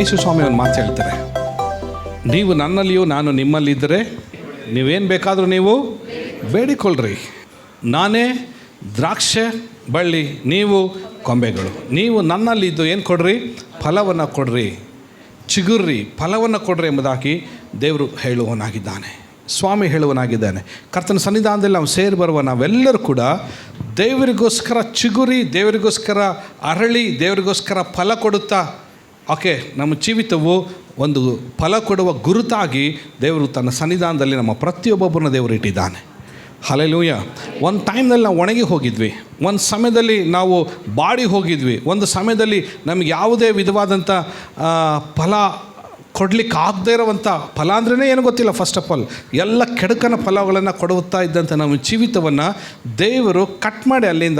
ಯೇಸು ಸ್ವಾಮಿ ಒಂದು ಮಾತು ಹೇಳ್ತಾರೆ. ನೀವು ನನ್ನಲ್ಲಿಯೂ ನಾನು ನಿಮ್ಮಲ್ಲಿದ್ದರೆ ನೀವೇನು ಬೇಕಾದರೂ ನೀವು ಬೇಡಿಕೊಳ್ಳ್ರಿ. ನಾನೇ ದ್ರಾಕ್ಷೆ ಬಳ್ಳಿ, ನೀವು ಕೊಂಬೆಗಳು. ನೀವು ನನ್ನಲ್ಲಿದ್ದು ಏನು ಕೊಡ್ರಿ? ಫಲವನ್ನು ಕೊಡ್ರಿ. ಚಿಗುರ್ರಿ, ಫಲವನ್ನು ಕೊಡ್ರಿ ಎಂಬುದಾಗಿ ದೇವರು ಹೇಳುವವನಾಗಿದ್ದಾನೆ. ಸ್ವಾಮಿ ಹೇಳುವನಾಗಿದ್ದಾನೆ ಕರ್ತನ ಸನ್ನಿಧಾನದಲ್ಲಿ ನಾವು ಸೇರಿ ಬರುವ ನಾವೆಲ್ಲರೂ ಕೂಡ ದೇವರಿಗೋಸ್ಕರ ಚಿಗುರಿ, ದೇವರಿಗೋಸ್ಕರ ಅರಳಿ, ದೇವರಿಗೋಸ್ಕರ ಫಲ ಕೊಡುತ್ತಾ ಓಕೆ ನಮ್ಮ ಜೀವಿತವು ಒಂದು ಫಲ ಕೊಡುವ ಗುರುತಾಗಿ ದೇವರು ತನ್ನ ಸನ್ನಿಧಾನದಲ್ಲಿ ನಮ್ಮ ಪ್ರತಿಯೊಬ್ಬೊಬ್ಬರನ್ನ ದೇವರು ಇಟ್ಟಿದ್ದಾನೆ. ಹಲೆಲೂಯ ಒಂದು ಟೈಮ್ನಲ್ಲಿ ನಾವು ಒಣಗಿ ಹೋಗಿದ್ವಿ. ಒಂದು ಸಮಯದಲ್ಲಿ ನಾವು ಬಾಡಿ ಹೋಗಿದ್ವಿ. ಒಂದು ಸಮಯದಲ್ಲಿ ನಮಗೆ ಯಾವುದೇ ವಿಧವಾದಂಥ ಫಲ ಕೊಡ್ಲಿಕ್ಕೆ ಆಗದೇ ಇರೋವಂಥ ಫಲ ಅಂದ್ರೇ ಏನು ಗೊತ್ತಿಲ್ಲ ಫಸ್ಟ್ ಆಫ್ ಆಲ್ ಎಲ್ಲ ಕೆಡುಕನ ಫಲಗಳನ್ನು ಕೊಡುತ್ತಾ ಇದ್ದಂಥ ನಮ್ಮ ಜೀವಿತವನ್ನು ದೇವರು ಕಟ್ ಮಾಡಿ ಅಲ್ಲಿಂದ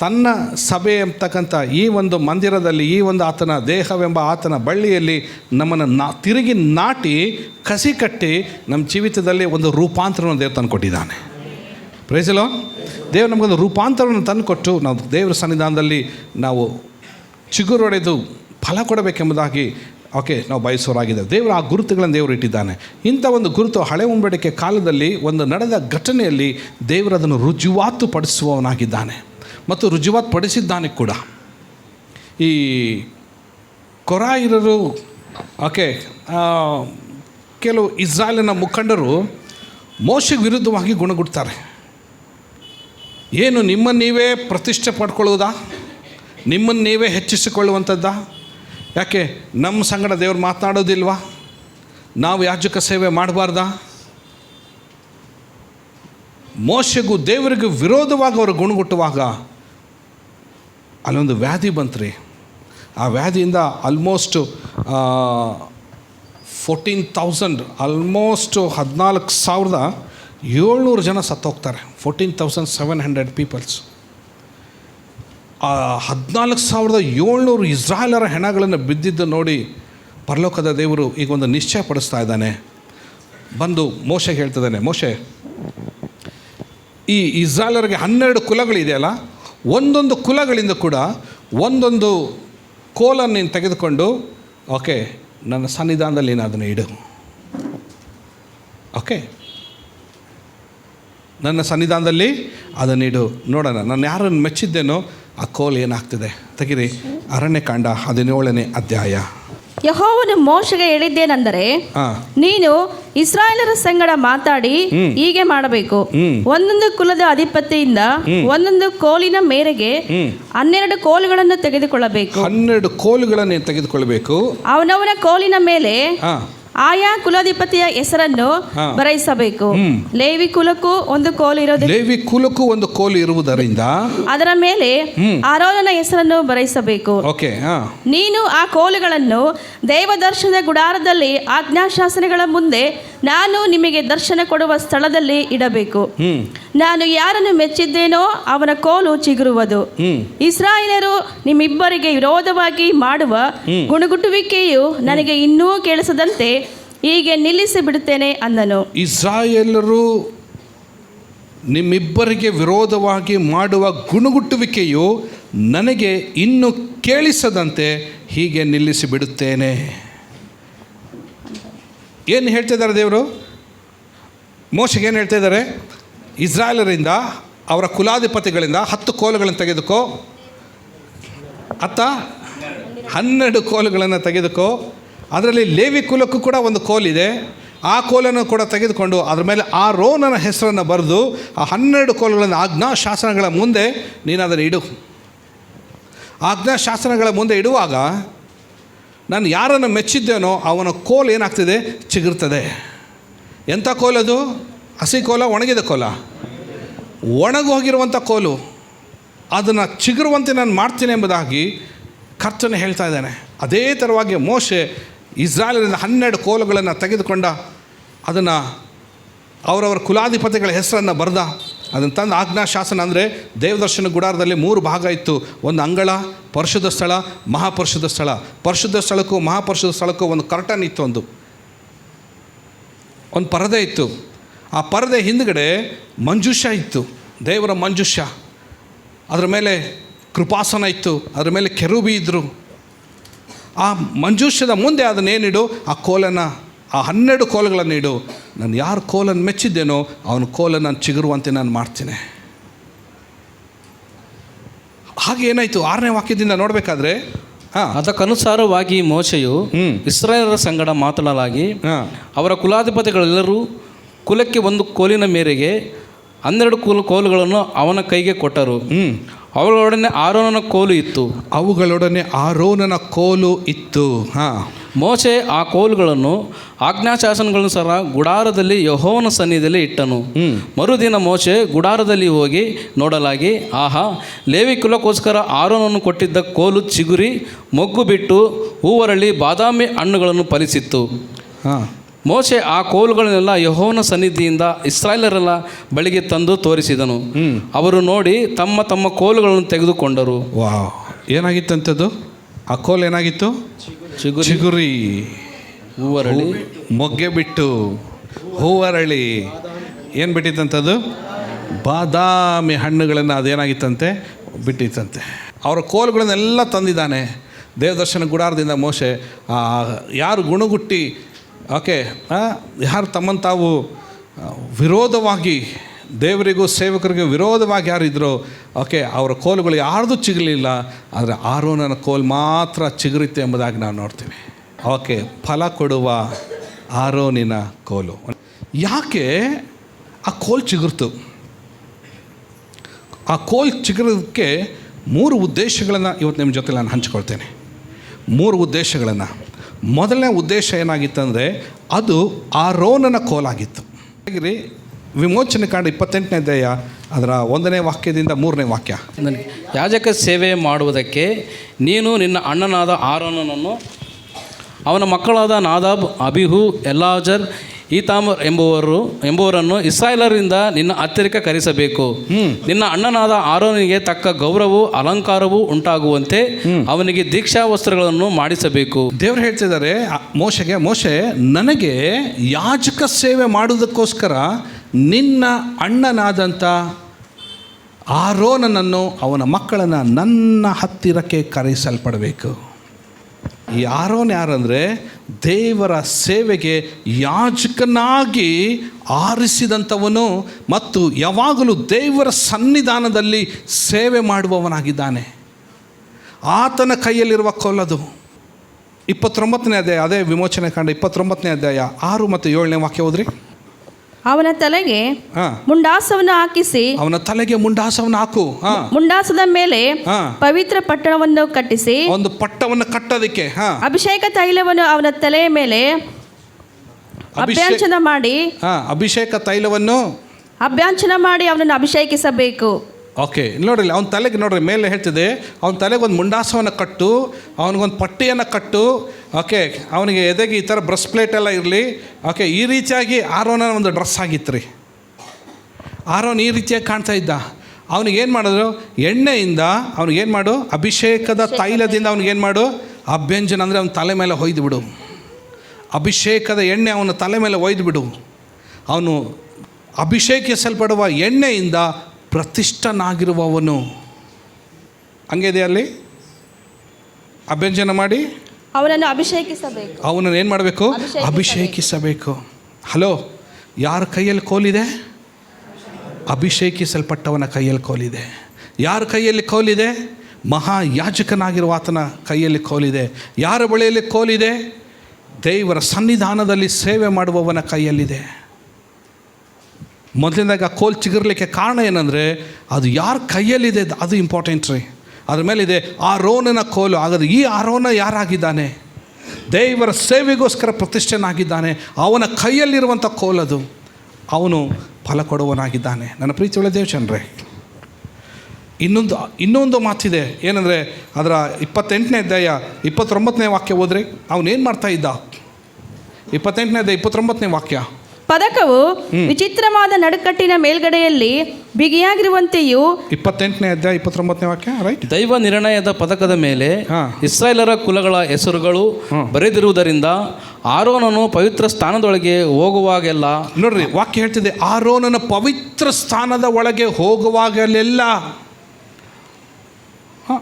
ತನ್ನ ಸಭೆ ಎಂಬತಕ್ಕಂಥ ಈ ಒಂದು ಮಂದಿರದಲ್ಲಿ, ಈ ಒಂದು ಆತನ ದೇಹವೆಂಬ ಆತನ ಬಳ್ಳಿಯಲ್ಲಿ ನಮ್ಮನ್ನು ನಾ, ತಿರುಗಿ ನಾಟಿ, ಕಸಿ ಕಟ್ಟಿ ನಮ್ಮ ಜೀವಿತದಲ್ಲಿ ಒಂದು ರೂಪಾಂತರವನ್ನು ದೇವರು ತಂದು ಕೊಟ್ಟಿದ್ದಾನೆ. ಪ್ರೈಸಲೋ ದೇವರು ನಮಗೊಂದು ರೂಪಾಂತರವನ್ನು ತಂದು ಕೊಟ್ಟು ನಾವು ದೇವರ ಸನ್ನಿಧಾನದಲ್ಲಿ ನಾವು ಚಿಗುರೊಡೆದು ಫಲ ಕೊಡಬೇಕೆಂಬುದಾಗಿ ಓಕೆ ನಾವು ಬಯಸೋರಾಗಿದೆ ದೇವರು ಆ ಗುರುತುಗಳನ್ನು ದೇವರು ಇಟ್ಟಿದ್ದಾನೆ. ಇಂಥ ಒಂದು ಗುರುತು ಹಳೆ ಉಂಬಡಿಕೆ ಕಾಲದಲ್ಲಿ ಒಂದು ನಡೆದ ಘಟನೆಯಲ್ಲಿ ದೇವರು ಅದನ್ನು ರುಜುವಾತು ಪಡಿಸುವವನಾಗಿದ್ದಾನೆ ಮತ್ತು ರುಜುವಾತ್ ಪಡಿಸಿದ್ದಾನೆ ಕೂಡ. ಈ ಕೊರಾಯಿರರು, ಓಕೆ ಕೆಲವು ಇಸ್ರಾಯೇಲಿನ ಮುಖಂಡರು ಮೋಶೆ ವಿರುದ್ಧವಾಗಿ ಗುಣಗುಡ್ತಾರೆ. ಏನು ನಿಮ್ಮನ್ನು ನೀವೇ ಪ್ರತಿಷ್ಠೆ ಪಡ್ಕೊಳ್ಳುವುದಾ? ನಿಮ್ಮನ್ನು ನೀವೇ ಹೆಚ್ಚಿಸಿಕೊಳ್ಳುವಂಥದ್ದಾ? ಯಾಕೆ, ನಮ್ಮ ಸಂಗಡ ದೇವರು ಮಾತನಾಡೋದಿಲ್ವಾ? ನಾವು ಯಾಜಕ ಸೇವೆ ಮಾಡಬಾರ್ದಾ? ಮೋಶೆಗೂ ದೇವರಿಗೂ ವಿರೋಧವಾಗಿ ಅವರು ಗುಣಗುಟ್ಟುವಾಗ ಅಲ್ಲೊಂದು ವ್ಯಾಧಿ ಬಂತ್ರಿ. ಆ ವ್ಯಾಧಿಯಿಂದ ಆಲ್ಮೋಸ್ಟ್ ಫೋರ್ಟೀನ್ ತೌಸಂಡ್ ಆಲ್ಮೋಸ್ಟ್ ಹದಿನಾಲ್ಕು ಸಾವಿರದ ಏಳ್ನೂರು ಜನ ಸತ್ತೋಗ್ತಾರೆ. Fourteen thousand seven hundred peoples ಆ, ಹದಿನಾಲ್ಕು ಸಾವಿರದ ಏಳ್ನೂರು ಇಸ್ರಾಯೇಲರ ಹೆಣಗಳನ್ನು ಬಿದ್ದಿದ್ದು ನೋಡಿ ಪರಲೋಕದ ದೇವರು ಈಗ ಒಂದು ನಿಶ್ಚಯ ಪಡಿಸ್ತಾ ಇದ್ದಾನೆ. ಬಂದು ಮೋಶೆ ಹೇಳ್ತಿದ್ದಾನೆ, ಮೋಶೆ, ಈ ಇಸ್ರಾಯೇಲರಿಗೆ ಹನ್ನೆರಡು ಕುಲಗಳಿದೆಯಲ್ಲ ಒಂದೊಂದು ಕುಲಗಳಿಂದ ಕೂಡ ಒಂದೊಂದು ಕೋಲನ್ನು ನೀನು ತೆಗೆದುಕೊಂಡು, ಓಕೆ, ನನ್ನ ಸನ್ನಿಧಾನದಲ್ಲಿ ನೀನು ಅದನ್ನು ಇಡು. ಓಕೆ? ನನ್ನ ಸನ್ನಿಧಾನದಲ್ಲಿ ಅದನ್ನಿಡು ನೋಡೋಣ, ನಾನು ಯಾರನ್ನು ಮೆಚ್ಚಿದ್ದೇನೋ ಆ ಕೋಲ್ ಏನಾಗ್ತಿದೆ? ತೆಗಿರಿ. ಅರಣ್ಯಕಾಂಡ ಹದಿನೇಳನೇ ಅಧ್ಯಾಯ. ಯಹೋವನು ಮೋಶೆಗೆ ಹೇಳಿದ್ದೇನೆಂದರೆ ನೀನು ಇಸ್ರಾಯೇಲರ ಸಂಗಡ ಮಾತಾಡಿ ಹೀಗೆ ಮಾಡಬೇಕು. ಒಂದೊಂದು ಕುಲದ ಅಧಿಪತಿಯಿಂದ ಒಂದೊಂದು ಕೋಲಿನ ಮೇರೆಗೆ ಹನ್ನೆರಡು ಕೋಲುಗಳನ್ನು ತೆಗೆದುಕೊಳ್ಳಬೇಕು. ಹನ್ನೆರಡು ಕೋಲುಗಳನ್ನು ತೆಗೆದುಕೊಳ್ಳಬೇಕು. ಅವನವನ ಕೋಲಿನ ಮೇಲೆ ಆಯಾ ಕುಲಾಧಿಪತಿಯ ಹೆಸರನ್ನು ಬರೈಸಬೇಕು ಬರೆಯಿಸಬೇಕು. ಲೇವಿ ಕುಲಕ್ಕೂ ಒಂದು ಕೋಲು ಇರೋದು ಲೇವಿ ಕುಲಕ್ಕೂ ಒಂದು ಕೋಲು ಇರುವುದರಿಂದ ಅದರ ಮೇಲೆ ಆರೋನನ ಹೆಸರನ್ನು ಬರೆಯಿಸಬೇಕು. ಓಕೆ ನೀನು ಆ ಕೋಲುಗಳನ್ನು ದೇವದರ್ಶನದ ಗುಡಾರದಲ್ಲಿ ಆಜ್ಞಾಶಾಸನಗಳ ಮುಂದೆ ನಾನು ನಿಮಗೆ ದರ್ಶನ ಕೊಡುವ ಸ್ಥಳದಲ್ಲಿ ಇಡಬೇಕು. ನಾನು ಯಾರನ್ನು ಮೆಚ್ಚಿದ್ದೇನೋ ಅವನ ಕೋಲು ಚಿಗುರುವುದು. ಇಸ್ರಾಯೇಲರು ನಿಮ್ಮಿಬ್ಬರಿಗೆ ವಿರೋಧವಾಗಿ ಮಾಡುವ ಗುಣಗುಟ್ಟುವಿಕೆಯು ನನಗೆ ಇನ್ನೂ ಕೇಳಿಸದಂತೆ ಹೀಗೆ ನಿಲ್ಲಿಸಿ ಬಿಡುತ್ತೇನೆ ಅಂದನು. ಇಸ್ರಾಯೇಲರು ನಿಮ್ಮಿಬ್ಬರಿಗೆ ವಿರೋಧವಾಗಿ ಮಾಡುವ ಗುಣಗುಟ್ಟುವಿಕೆಯು ನನಗೆ ಇನ್ನು ಕೇಳಿಸದಂತೆ ಹೀಗೆ ನಿಲ್ಲಿಸಿ ಬಿಡುತ್ತೇನೆ. ಏನು ಹೇಳ್ತಿದ್ದಾರೆ ದೇವರು? ಮೋಶಗೆ ಏನು ಹೇಳ್ತಾ ಇದ್ದಾರೆ? ಇಸ್ರಾಯೇಲರಿಂದ, ಅವರ ಕುಲಾಧಿಪತಿಗಳಿಂದ ಹತ್ತು ಕೋಲುಗಳನ್ನು ತೆಗೆದುಕೋ. ಅತ್ತ? ಹನ್ನೆರಡು ಕೋಲುಗಳನ್ನು ತೆಗೆದುಕೋ. ಅದರಲ್ಲಿ ಲೇವಿ ಕುಲಕ್ಕೂ ಕೂಡ ಒಂದು ಕೋಲಿದೆ ಆ ಕೋಲನ್ನು ಕೂಡ ತೆಗೆದುಕೊಂಡು ಅದರ ಮೇಲೆ ಆ ರೋನನ ಹೆಸರನ್ನು ಬರೆದು ಆ ಹನ್ನೆರಡು ಕೋಲುಗಳನ್ನು ಆಜ್ಞಾ ಶಾಸನಗಳ ಮುಂದೆ ನೀನು ಅದನ್ನು ಇಡು. ಆಜ್ಞಾ ಶಾಸನಗಳ ಮುಂದೆ ಇಡುವಾಗ ನಾನು ಯಾರನ್ನು ಮೆಚ್ಚಿದ್ದೇನೋ ಅವನ ಕೋಲ್ ಏನಾಗ್ತಿದೆ? ಚಿಗುರ್ತದೆ. ಎಂಥ ಕೋಲದು ಹಸಿ ಕೋಲ, ಒಣಗಿದ ಕೋಲ? ಒಣಗೋಗಿರುವಂಥ ಕೋಲು. ಅದನ್ನು ಚಿಗುರುವಂತೆ ನಾನು ಮಾಡ್ತೀನಿ ಎಂಬುದಾಗಿ ಕರ್ತನೆ ಹೇಳ್ತಾ ಇದ್ದಾನೆ. ಅದೇ ಥರವಾಗಿ ಮೋಶೆ ಇಸ್ರಾಯೇಲಿನ ಹನ್ನೆರಡು ಕೋಲುಗಳನ್ನು ತೆಗೆದುಕೊಂಡ, ಅದನ್ನು ಅವರವರ ಕುಲಾಧಿಪತಿಗಳ ಹೆಸರನ್ನು ಬರೆದ, ಅದನ್ನು ತಂದು ಆಜ್ಞಾ ಶಾಸನ ಅಂದರೆ ದೇವದರ್ಶನ ಗುಡಾರದಲ್ಲಿ ಮೂರು ಭಾಗ ಇತ್ತು. ಒಂದು ಅಂಗಳ, ಪರಿಶುದ್ಧ ಸ್ಥಳ, ಮಹಾಪರಿಶುದ್ಧ ಸ್ಥಳ. ಪರಿಶುದ್ಧ ಸ್ಥಳಕ್ಕೂ ಮಹಾಪರಿಶುದ್ಧ ಸ್ಥಳಕ್ಕೂ ಒಂದು ಕರ್ಟನ್ ಇತ್ತು ಒಂದು. ಒಂದು ಪರದೆ ಇತ್ತು. ಆ ಪರದೆ ಹಿಂದ್ಗಡೆ ಮಂಜುಷ ಇತ್ತು. ದೇವರ ಮಂಜುಷ. ಅದರ ಮೇಲೆ ಕೃಪಾಸನ ಇತ್ತು. ಅದರ ಮೇಲೆ ಕೆರೂಬಿ ಇದ್ದರು ಆ ಮಂಜೂಷದ ಮುಂದೆ ಅದನ್ನೇನಿಡು ಆ ಕೋಲನ್ನು ಆ ಹನ್ನೆರಡು ಕೋಲುಗಳನ್ನು ಇಡು. ನಾನು ಯಾರು ಕೋಲನ್ನು ಮೆಚ್ಚಿದ್ದೇನೋ ಅವನ ಕೋಲನ್ನು ನಾನು ಚಿಗುರುವಂತೆ ನಾನು ಮಾಡ್ತೇನೆ. ಹಾಗೆ ಏನಾಯಿತು? ಆರನೇ ವಾಕ್ಯದಿಂದ ನೋಡಬೇಕಾದ್ರೆ ಹಾಂ. ಅದಕ್ಕನುಸಾರವಾಗಿ ಮೋಶೆಯು ಇಸ್ರಾಯರ ಇಸ್ರಾಯೇಲರ ಸಂಗಡ ಮಾತನಾಡಲಾಗಿ ಅವರ ಕುಲಾಧಿಪತಿಗಳೆಲ್ಲರೂ ಕುಲಕ್ಕೆ ಒಂದು ಕೋಲಿನ ಮೇರೆಗೆ ಹನ್ನೆರಡು ಕೋಲು ಕೋಲುಗಳನ್ನು ಅವನ ಕೈಗೆ ಕೊಟ್ಟರು. ಹ್ಞೂ ಅವಳೊಡನೆ ಆರೋನನ ಕೋಲು ಇತ್ತು. ಅವುಗಳೊಡನೆ ಆರೋನನ ಕೋಲು ಇತ್ತು. ಹಾಂ. ಮೋಶೆ ಆ ಕೋಲುಗಳನ್ನು ಆಜ್ಞಾಶಾಸನಗಳನ್ನು ಸಹ ಗುಡಾರದಲ್ಲಿ ಯಹೋವನ ಸನ್ನಿಧಿಯಲ್ಲಿ ಇಟ್ಟನು. ಮರುದಿನ ಮೋಶೆ ಗುಡಾರದಲ್ಲಿ ಹೋಗಿ ನೋಡಲಾಗಿ ಆಹಾ ಲೇವಿ ಕುಲಕ್ಕೋಸ್ಕರ ಆರೋನನ್ನು ಕೊಟ್ಟಿದ್ದ ಕೋಲು ಚಿಗುರಿ ಮೊಗ್ಗು ಬಿಟ್ಟು ಹೂವರಳಿ ಬಾದಾಮಿ ಹಣ್ಣುಗಳನ್ನು ಫಲಿಸಿತ್ತು. ಹಾಂ. ಮೋಶೆ ಆ ಕೋಲುಗಳನ್ನೆಲ್ಲ ಯಹೋನ ಸನ್ನಿಧಿಯಿಂದ ಇಸ್ರಾಯೇಲರೆಲ್ಲ ಬಳಿಗೆ ತಂದು ತೋರಿಸಿದನು. ಅವರು ನೋಡಿ ತಮ್ಮ ತಮ್ಮ ಕೋಲುಗಳನ್ನು ತೆಗೆದುಕೊಂಡರು. ವಾವ್. ಏನಾಗಿತ್ತಂಥದ್ದು ಆ ಕೋಲು ಏನಾಗಿತ್ತು? ಚಿಗುರಿ. ಚಿಗುರಿ. ಹೂವರಳಿ. ಮೊಗ್ಗೆ ಬಿಟ್ಟು ಹೂವರಳಿ. ಏನು ಬಿಟ್ಟಿತ್ತಂಥದ್ದು ಬಾದಾಮಿ ಹಣ್ಣುಗಳನ್ನು ಅದೇನಾಗಿತ್ತಂತೆ? ಬಿಟ್ಟಿತ್ತಂತೆ. ಅವರ ಕೋಲುಗಳನ್ನೆಲ್ಲ ತಂದಿದ್ದಾನೆ. ದೇವದರ್ಶನ ಗುಡಾರದಿಂದ ಮೋಶೆ ಆ, ಯಾರು ಗುಣಗುಟ್ಟಿ ಓಕೆ ಯಾರು ತಮ್ಮನ್ನು ತಾವು ವಿರೋಧವಾಗಿ, ದೇವರಿಗೂ ಸೇವಕರಿಗೂ ವಿರೋಧವಾಗಿ ಯಾರಿದ್ರು ಓಕೆ, ಅವರ ಕೋಲುಗಳು ಯಾರ್ದು ಚಿಗಲಿಲ್ಲ, ಆದರೆ ಆರೋನನ ಕೋಲು ಮಾತ್ರ ಚಿಗುರಿತ್ತೆ ಎಂಬುದಾಗಿ ನಾವು ನೋಡ್ತೀವಿ. ಓಕೆ, ಫಲ ಕೊಡುವ ಆರೋನಿನ ಕೋಲು. ಯಾಕೆ ಆ ಕೋಲ್ ಚಿಗುರ್ತು? ಆ ಕೋಲ್ ಚಿಗುರೋದಕ್ಕೆ ಮೂರು ಉದ್ದೇಶಗಳನ್ನು ಇವತ್ತು ನಿಮ್ಮ ಜೊತೆ ನಾನು ಹಂಚ್ಕೊಳ್ತೇನೆ. ಮೂರು ಉದ್ದೇಶಗಳನ್ನು. ಮೊದಲನೇ ಉದ್ದೇಶ ಏನಾಗಿತ್ತಂದರೆ ಅದು ಆರೋನನ ಕೋಲಾಗಿತ್ತು. ಹಾಗಿರಿ? ವಿಮೋಚನೆ ಕಾಂಡ ಇಪ್ಪತ್ತೆಂಟನೇ ಅಧ್ಯಾಯ, ಅದರ ಒಂದನೇ ವಾಕ್ಯದಿಂದ ಮೂರನೇ ವಾಕ್ಯ. ನನಗೆ ಯಾಜಕ ಸೇವೆ ಮಾಡುವುದಕ್ಕೆ ನೀನು ನಿನ್ನ ಅಣ್ಣನಾದ ಆರೋನನನ್ನು, ಅವನ ಮಕ್ಕಳಾದ ನಾದಾಬ್, ಅಬಿಹು, ಎಲ್ಲಾಜರ್ ಈತಾಮರ್ ಎಂಬುವರು ಎಂಬುವರನ್ನು ಇಸ್ರಾಯೇಲರಿಂದ ನಿನ್ನ ಹತ್ತಿರಕ್ಕೆ ಕರೆಸಬೇಕು. ನಿನ್ನ ಅಣ್ಣನಾದ ಆರೋನಿಗೆ ತಕ್ಕ ಗೌರವ ಅಲಂಕಾರವೂ ಉಂಟಾಗುವಂತೆ ಅವನಿಗೆ ದೀಕ್ಷಾ ವಸ್ತ್ರಗಳನ್ನು ಮಾಡಿಸಬೇಕು. ದೇವರು ಹೇಳ್ತಿದ್ದಾರೆ ಮೋಶೆಗೆ ಮೋಶೆ ನನಗೆ ಯಾಜಕ ಸೇವೆ ಮಾಡುವುದಕ್ಕೋಸ್ಕರ ನಿನ್ನ ಅಣ್ಣನಾದಂಥ ಆರೋನನನ್ನು ಅವನ ಮಕ್ಕಳನ್ನು ನನ್ನ ಹತ್ತಿರಕ್ಕೆ ಕರೆಸಲ್ಪಡಬೇಕು. ಈ ಆರೋನ್ ಯಾರಂದರೆ ದೇವರ ಸೇವೆಗೆ ಯಾಜಕನಾಗಿ ಆರಿಸಿದಂಥವನು ಮತ್ತು ಯಾವಾಗಲೂ ದೇವರ ಸನ್ನಿಧಾನದಲ್ಲಿ ಸೇವೆ ಮಾಡುವವನಾಗಿದ್ದಾನೆ. ಆತನ ಕೈಯಲ್ಲಿರುವ ಕೊಲ್ಲದು. ಇಪ್ಪತ್ತೊಂಬತ್ತನೇ ಅಧ್ಯಾಯ, ಅದೇ ವಿಮೋಚನೆ ಕಂಡ ಇಪ್ಪತ್ತೊಂಬತ್ತನೇ ಅಧ್ಯಾಯ, ಆರು ಮತ್ತು ಏಳನೇ ವಾಕ್ಯ ಹೋದ್ರಿ ಅವನ ತಲೆಗೆ ಹಾಂ. ಮುಂಡಾಸವನ್ನು ಹಾಕಿಸಿ ಅವನ ತಲೆಗೆ ಮುಂಡಾಸವನ್ನು ಹಾಕು. ಮುಂಡಾಸದ ಮೇಲೆ. ಪವಿತ್ರ ಪಟ್ಟಣವನ್ನು ಕಟ್ಟಿಸಿ ಒಂದು ಪಟ್ಟವನ್ನು ಕಟ್ಟೋದಕ್ಕೆ ಅಭಿಷೇಕ ತೈಲವನ್ನು ಅವನ ತಲೆಯ ಮೇಲೆ ಅಭ್ಯಾಂಚನ ಮಾಡಿ ಹಾಂ ಅಭಿಷೇಕ ತೈಲವನ್ನು ಅಭ್ಯಾಂಚನ ಮಾಡಿ ಅವನನ್ನು ಅಭಿಷೇಕಿಸಬೇಕು. ಓಕೆ ನೋಡ್ರಿ ಅವನ ತಲೆಗೆ ನೋಡ್ರಿ ಮೇಲೆ ಹೇಳ್ತಿದೆ ಅವನ ತಲೆಗೆ ಒಂದು ಮುಂಡಾಸವನ್ನು ಕಟ್ಟು ಅವನಿಗೊಂದು ಪಟ್ಟಿಯನ್ನು ಕಟ್ಟು ಓಕೆ ಅವನಿಗೆ ಎದೆಗೆ ಈ ಥರ ಬ್ರಸ್ ಪ್ಲೇಟ್ ಎಲ್ಲ ಇರಲಿ? ಓಕೆ ಈ ರೀತಿಯಾಗಿ ಆರೋನ ಒಂದು ಡ್ರೆಸ್ ಆಗಿತ್ತು ರೀ ಆರೋನ್ ಈ ರೀತಿಯಾಗಿ ಕಾಣ್ತಾ ಇದ್ದ. ಅವನಿಗೇನು ಮಾಡಿದ್ರು? ಎಣ್ಣೆಯಿಂದ ಅವ್ನಿಗೇನು ಮಾಡು? ಅಭಿಷೇಕದ ತೈಲದಿಂದ ಅವ್ನಿಗೇನು ಮಾಡು? ಅಭ್ಯಂಜನ ಅಂದರೆ ಅವನ ತಲೆ ಮೇಲೆ ಹೊಯ್ದು ಬಿಡು. ಅಭಿಷೇಕದ ಎಣ್ಣೆ ಅವನ ತಲೆ ಮೇಲೆ ಒಯ್ದು ಬಿಡು. ಅವನು ಅಭಿಷೇಕಿಸಲ್ಪಡುವ ಎಣ್ಣೆಯಿಂದ ಪ್ರತಿಷ್ಠನಾಗಿರುವವನು. ಹಂಗಿದೆ ಅಲ್ಲಿ? ಅಭ್ಯಂಜನ ಮಾಡಿ. ಅವನನ್ನು ಅಭಿಷೇಕಿಸಬೇಕು. ಅವನನ್ನು ಏನು ಮಾಡಬೇಕು? ಅಭಿಷೇಕಿಸಬೇಕು. ಹಲೋ ಯಾರ ಕೈಯಲ್ಲಿ ಕೋಲಿದೆ? ಅಭಿಷೇಕಿಸಲ್ಪಟ್ಟವನ ಕೈಯಲ್ಲಿ ಕೋಲಿದೆ. ಯಾರ ಕೈಯಲ್ಲಿ ಕೋಲಿದೆ? ಮಹಾ ಯಾಜಕನಾಗಿರುವ ಆತನ ಕೈಯಲ್ಲಿ ಕೋಲಿದೆ. ಯಾರ ಬಳಿಯಲ್ಲಿ ಕೋಲಿದೆ? ದೇವರ ಸನ್ನಿಧಾನದಲ್ಲಿ ಸೇವೆ ಮಾಡುವವನ ಕೈಯಲ್ಲಿದೆ. ಮೊದಲನೇದಾಗ ಕೋಲ್ ಚಿಗಿರ್ಲಿಕ್ಕೆ ಕಾರಣ ಏನಂದರೆ ಅದು ಯಾರ ಕೈಯಲ್ಲಿದೆ? ಅದು ಇಂಪಾರ್ಟೆಂಟ್ ರೀ. ಅದ್ರ ಆ ರೋನನ ಕೋಲು. ಆಗದು ಈ ಆರೋನ ಯಾರಾಗಿದ್ದಾನೆ? ದೇವರ ಸೇವೆಗೋಸ್ಕರ ಪ್ರತಿಷ್ಠೆನಾಗಿದ್ದಾನೆ. ಅವನ ಕೈಯಲ್ಲಿರುವಂಥ ಕೋಲದು ಅವನು ಫಲ ಕೊಡುವನಾಗಿದ್ದಾನೆ ನನ್ನ ಪ್ರೀತಿ ಒಳ್ಳೆ ದೇವಚಂದ್ರೆ. ಇನ್ನೊಂದು ಇನ್ನೊಂದು ಮಾತಿದೆ. ಏನಂದರೆ, ಅದರ ಇಪ್ಪತ್ತೆಂಟನೇ ಅಧ್ಯಾಯ, ಇಪ್ಪತ್ತೊಂಬತ್ತನೇ ವಾಕ್ಯ ಹೋದರೆ, ಅವನೇನು ಮಾಡ್ತಾ ಇದ್ದ? ಇಪ್ಪತ್ತೆಂಟನೇ ಅಧ್ಯಾಯ, ಇಪ್ಪತ್ತೊಂಬತ್ತನೇ ವಾಕ್ಯ. ಪದಕವು ವಿಚಿತ್ರವಾದ ನಡುಕಟ್ಟಿನ ಮೇಲ್ಗಡೆಯಲ್ಲಿ ಬಿಗಿಯಾಗಿರುವಂತೆಯೂ ಇಪ್ಪತ್ತೆಂಟನೇ ಅಧ್ಯಾಯ ಇಪ್ಪತ್ತೊಂಬತ್ತನೇ ವಾಕ್ಯ ರೈಟ್ ದೈವ ನಿರ್ಣಯದ ಪದಕದ ಮೇಲೆ ಹಾ. ಇಸ್ರಾಯೇಲರ ಕುಲಗಳ ಹೆಸರುಗಳು ಬರೆದಿರುವುದರಿಂದ ಆರೋನನು ಪವಿತ್ರ ಸ್ಥಾನದೊಳಗೆ ಹೋಗುವಾಗೆಲ್ಲ ನೋಡ್ರಿ ವಾಕ್ಯ ಹೇಳ್ತಿದೆ ಆರೋನನ ಪವಿತ್ರ ಸ್ಥಾನದ ಒಳಗೆ ಹೋಗುವಾಗಲೆಲ್ಲ. ಹ,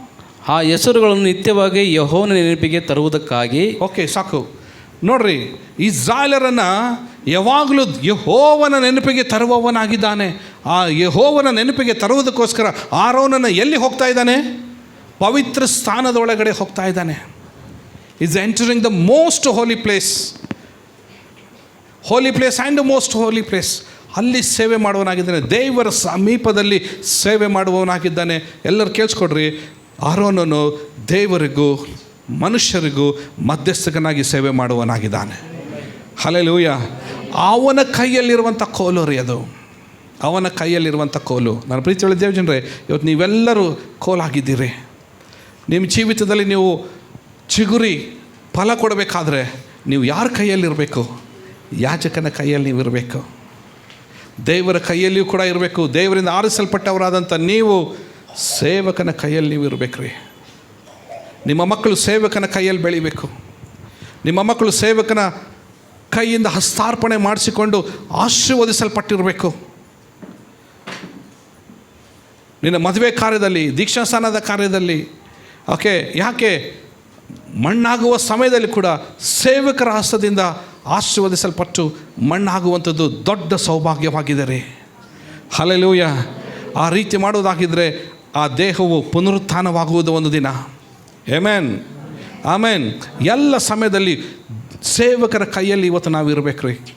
ಆ ಹೆಸರುಗಳನ್ನು ನಿತ್ಯವಾಗಿ ಯಹೋನ ನೆನಪಿಗೆ ತರುವುದಕ್ಕಾಗಿ ಓಕೆ ಸಾಕು. ನೋಡ್ರಿ ಇಸ್ರಾಯಲರನ್ನು ಯಾವಾಗಲೂ ಯಹೋವನ ನೆನಪಿಗೆ ತರುವವನಾಗಿದ್ದಾನೆ. ಆ ಯಹೋವನ ನೆನಪಿಗೆ ತರುವುದಕ್ಕೋಸ್ಕರ ಆರೋನನ ಎಲ್ಲಿ ಹೋಗ್ತಾ ಇದ್ದಾನೆ? ಪವಿತ್ರ ಸ್ಥಾನದ ಒಳಗಡೆ ಹೋಗ್ತಾ ಇದ್ದಾನೆ. Is entering the most holy place holy place and most holy place ಅಲ್ಲಿ ಸೇವೆ ಮಾಡುವವನಾಗಿದ್ದಾನೆ. ದೇವರ ಸಮೀಪದಲ್ಲಿ ಸೇವೆ ಮಾಡುವವನಾಗಿದ್ದಾನೆ. ಎಲ್ಲರೂ ಕೇಳಿಸ್ಕೊಡ್ರಿ. ಆರೋನನು ದೇವರಿಗೂ, ಮನುಷ್ಯರಿಗೂ ಮಧ್ಯಸ್ಥಕನಾಗಿ ಸೇವೆ ಮಾಡುವವನಾಗಿದ್ದಾನೆ. ಹಲೆಲೂಯ ಅವನ ಕೈಯಲ್ಲಿರುವಂಥ ಕೋಲು ರೀ ಅದು. ಅವನ ಕೈಯಲ್ಲಿರುವಂಥ ಕೋಲು. ನಾನು ಪ್ರೀತಿ ಒಳ್ಳೆ ದೇವಜನರೇ, ಇವತ್ತು ನೀವೆಲ್ಲರೂ ಕೋಲಾಗಿದ್ದೀರಿ. ನಿಮ್ಮ ಜೀವಿತದಲ್ಲಿ ನೀವು ಚಿಗುರಿ ಫಲ ಕೊಡಬೇಕಾದ್ರೆ ನೀವು ಯಾರ ಕೈಯಲ್ಲಿರಬೇಕು? ಯಾಜಕನ ಕೈಯಲ್ಲಿ ನೀವು ಇರಬೇಕು. ದೇವರ ಕೈಯಲ್ಲಿಯೂ ಕೂಡ ಇರಬೇಕು. ದೇವರಿಂದ ಆರಿಸಲ್ಪಟ್ಟವರಾದಂಥ ನೀವು ಸೇವಕನ ಕೈಯಲ್ಲಿ ನೀವು ರೀ. ನಿಮ್ಮ ಮಕ್ಕಳು ಸೇವಕನ ಕೈಯಲ್ಲಿ ಬೆಳಿಬೇಕು. ನಿಮ್ಮ ಮಕ್ಕಳು ಸೇವಕನ ಕೈಯಿಂದ ಹಸ್ತಾರ್ಪಣೆ ಮಾಡಿಸಿಕೊಂಡು ಆಶೀರ್ವದಿಸಲ್ಪಟ್ಟಿರಬೇಕು. ನಿನ್ನ ಮದುವೆ ಕಾರ್ಯದಲ್ಲಿ ದೀಕ್ಷಾಸ್ಥಾನದ ಕಾರ್ಯದಲ್ಲಿ, ಓಕೆ, ಯಾಕೆ ಮಣ್ಣಾಗುವ ಸಮಯದಲ್ಲಿ ಕೂಡ ಸೇವಕರ ಹಸ್ತದಿಂದ ಆಶೀರ್ವದಿಸಲ್ಪಟ್ಟು ಮಣ್ಣಾಗುವಂಥದ್ದು ದೊಡ್ಡ ಸೌಭಾಗ್ಯವಾಗಿದೆ ರೀ ಹಲೆಲೂಯ ಆ ರೀತಿ ಮಾಡುವುದಾಗಿದ್ದರೆ ಆ ದೇಹವು ಪುನರುತ್ಥಾನವಾಗುವುದು ಒಂದು ದಿನ. ಏಮೇನ್ ಆಮೇನ್ ಎಲ್ಲ ಸಮಯದಲ್ಲಿ ಸೇವಕರ ಕೈಯಲ್ಲಿ ಇವತ್ತು ನಾವು ಇರಬೇಕ್ರಿ.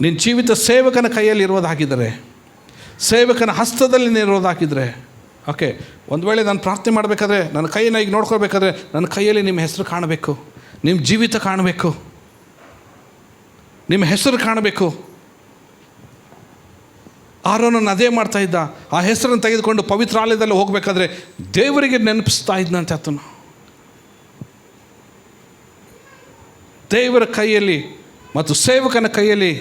ನಿನ್ನ ಜೀವಿತ ಸೇವಕನ ಕೈಯಲ್ಲಿ ಇರೋದಾಗಿದ್ದರೆ ಸೇವಕನ ಹಸ್ತದಲ್ಲಿ ಇರೋದಾಗಿದ್ದರೆ ಓಕೆ, ಒಂದು ವೇಳೆ ನಾನು ಪ್ರಾರ್ಥನೆ ಮಾಡಬೇಕಾದ್ರೆ, ನನ್ನ ಕೈಯನ್ನು ಈಗ ನೋಡ್ಕೋಬೇಕಾದ್ರೆ ನನ್ನ ಕೈಯಲ್ಲಿ ನಿಮ್ಮ ಹೆಸರು ಕಾಣಬೇಕು, ನಿಮ್ಮ ಜೀವಿತ ಕಾಣಬೇಕು, ನಿಮ್ಮ ಹೆಸರು ಕಾಣಬೇಕು. ಆರೋನನ್ನು ಅದೇ ಮಾಡ್ತಾ ಇದ್ದ, ಆ ಹೆಸರನ್ನು ತೆಗೆದುಕೊಂಡು ಪವಿತ್ರಾಲಯದಲ್ಲಿ ಹೋಗಬೇಕಾದ್ರೆ ದೇವರಿಗೆ ನೆನಪಿಸ್ತಾ ಇದ್ದಂತೆ ಆತನು. ದೇವರ ಕೈಯಲ್ಲಿ ಮತ್ತು ಸೇವಕನ ಕೈಯಲ್ಲಿ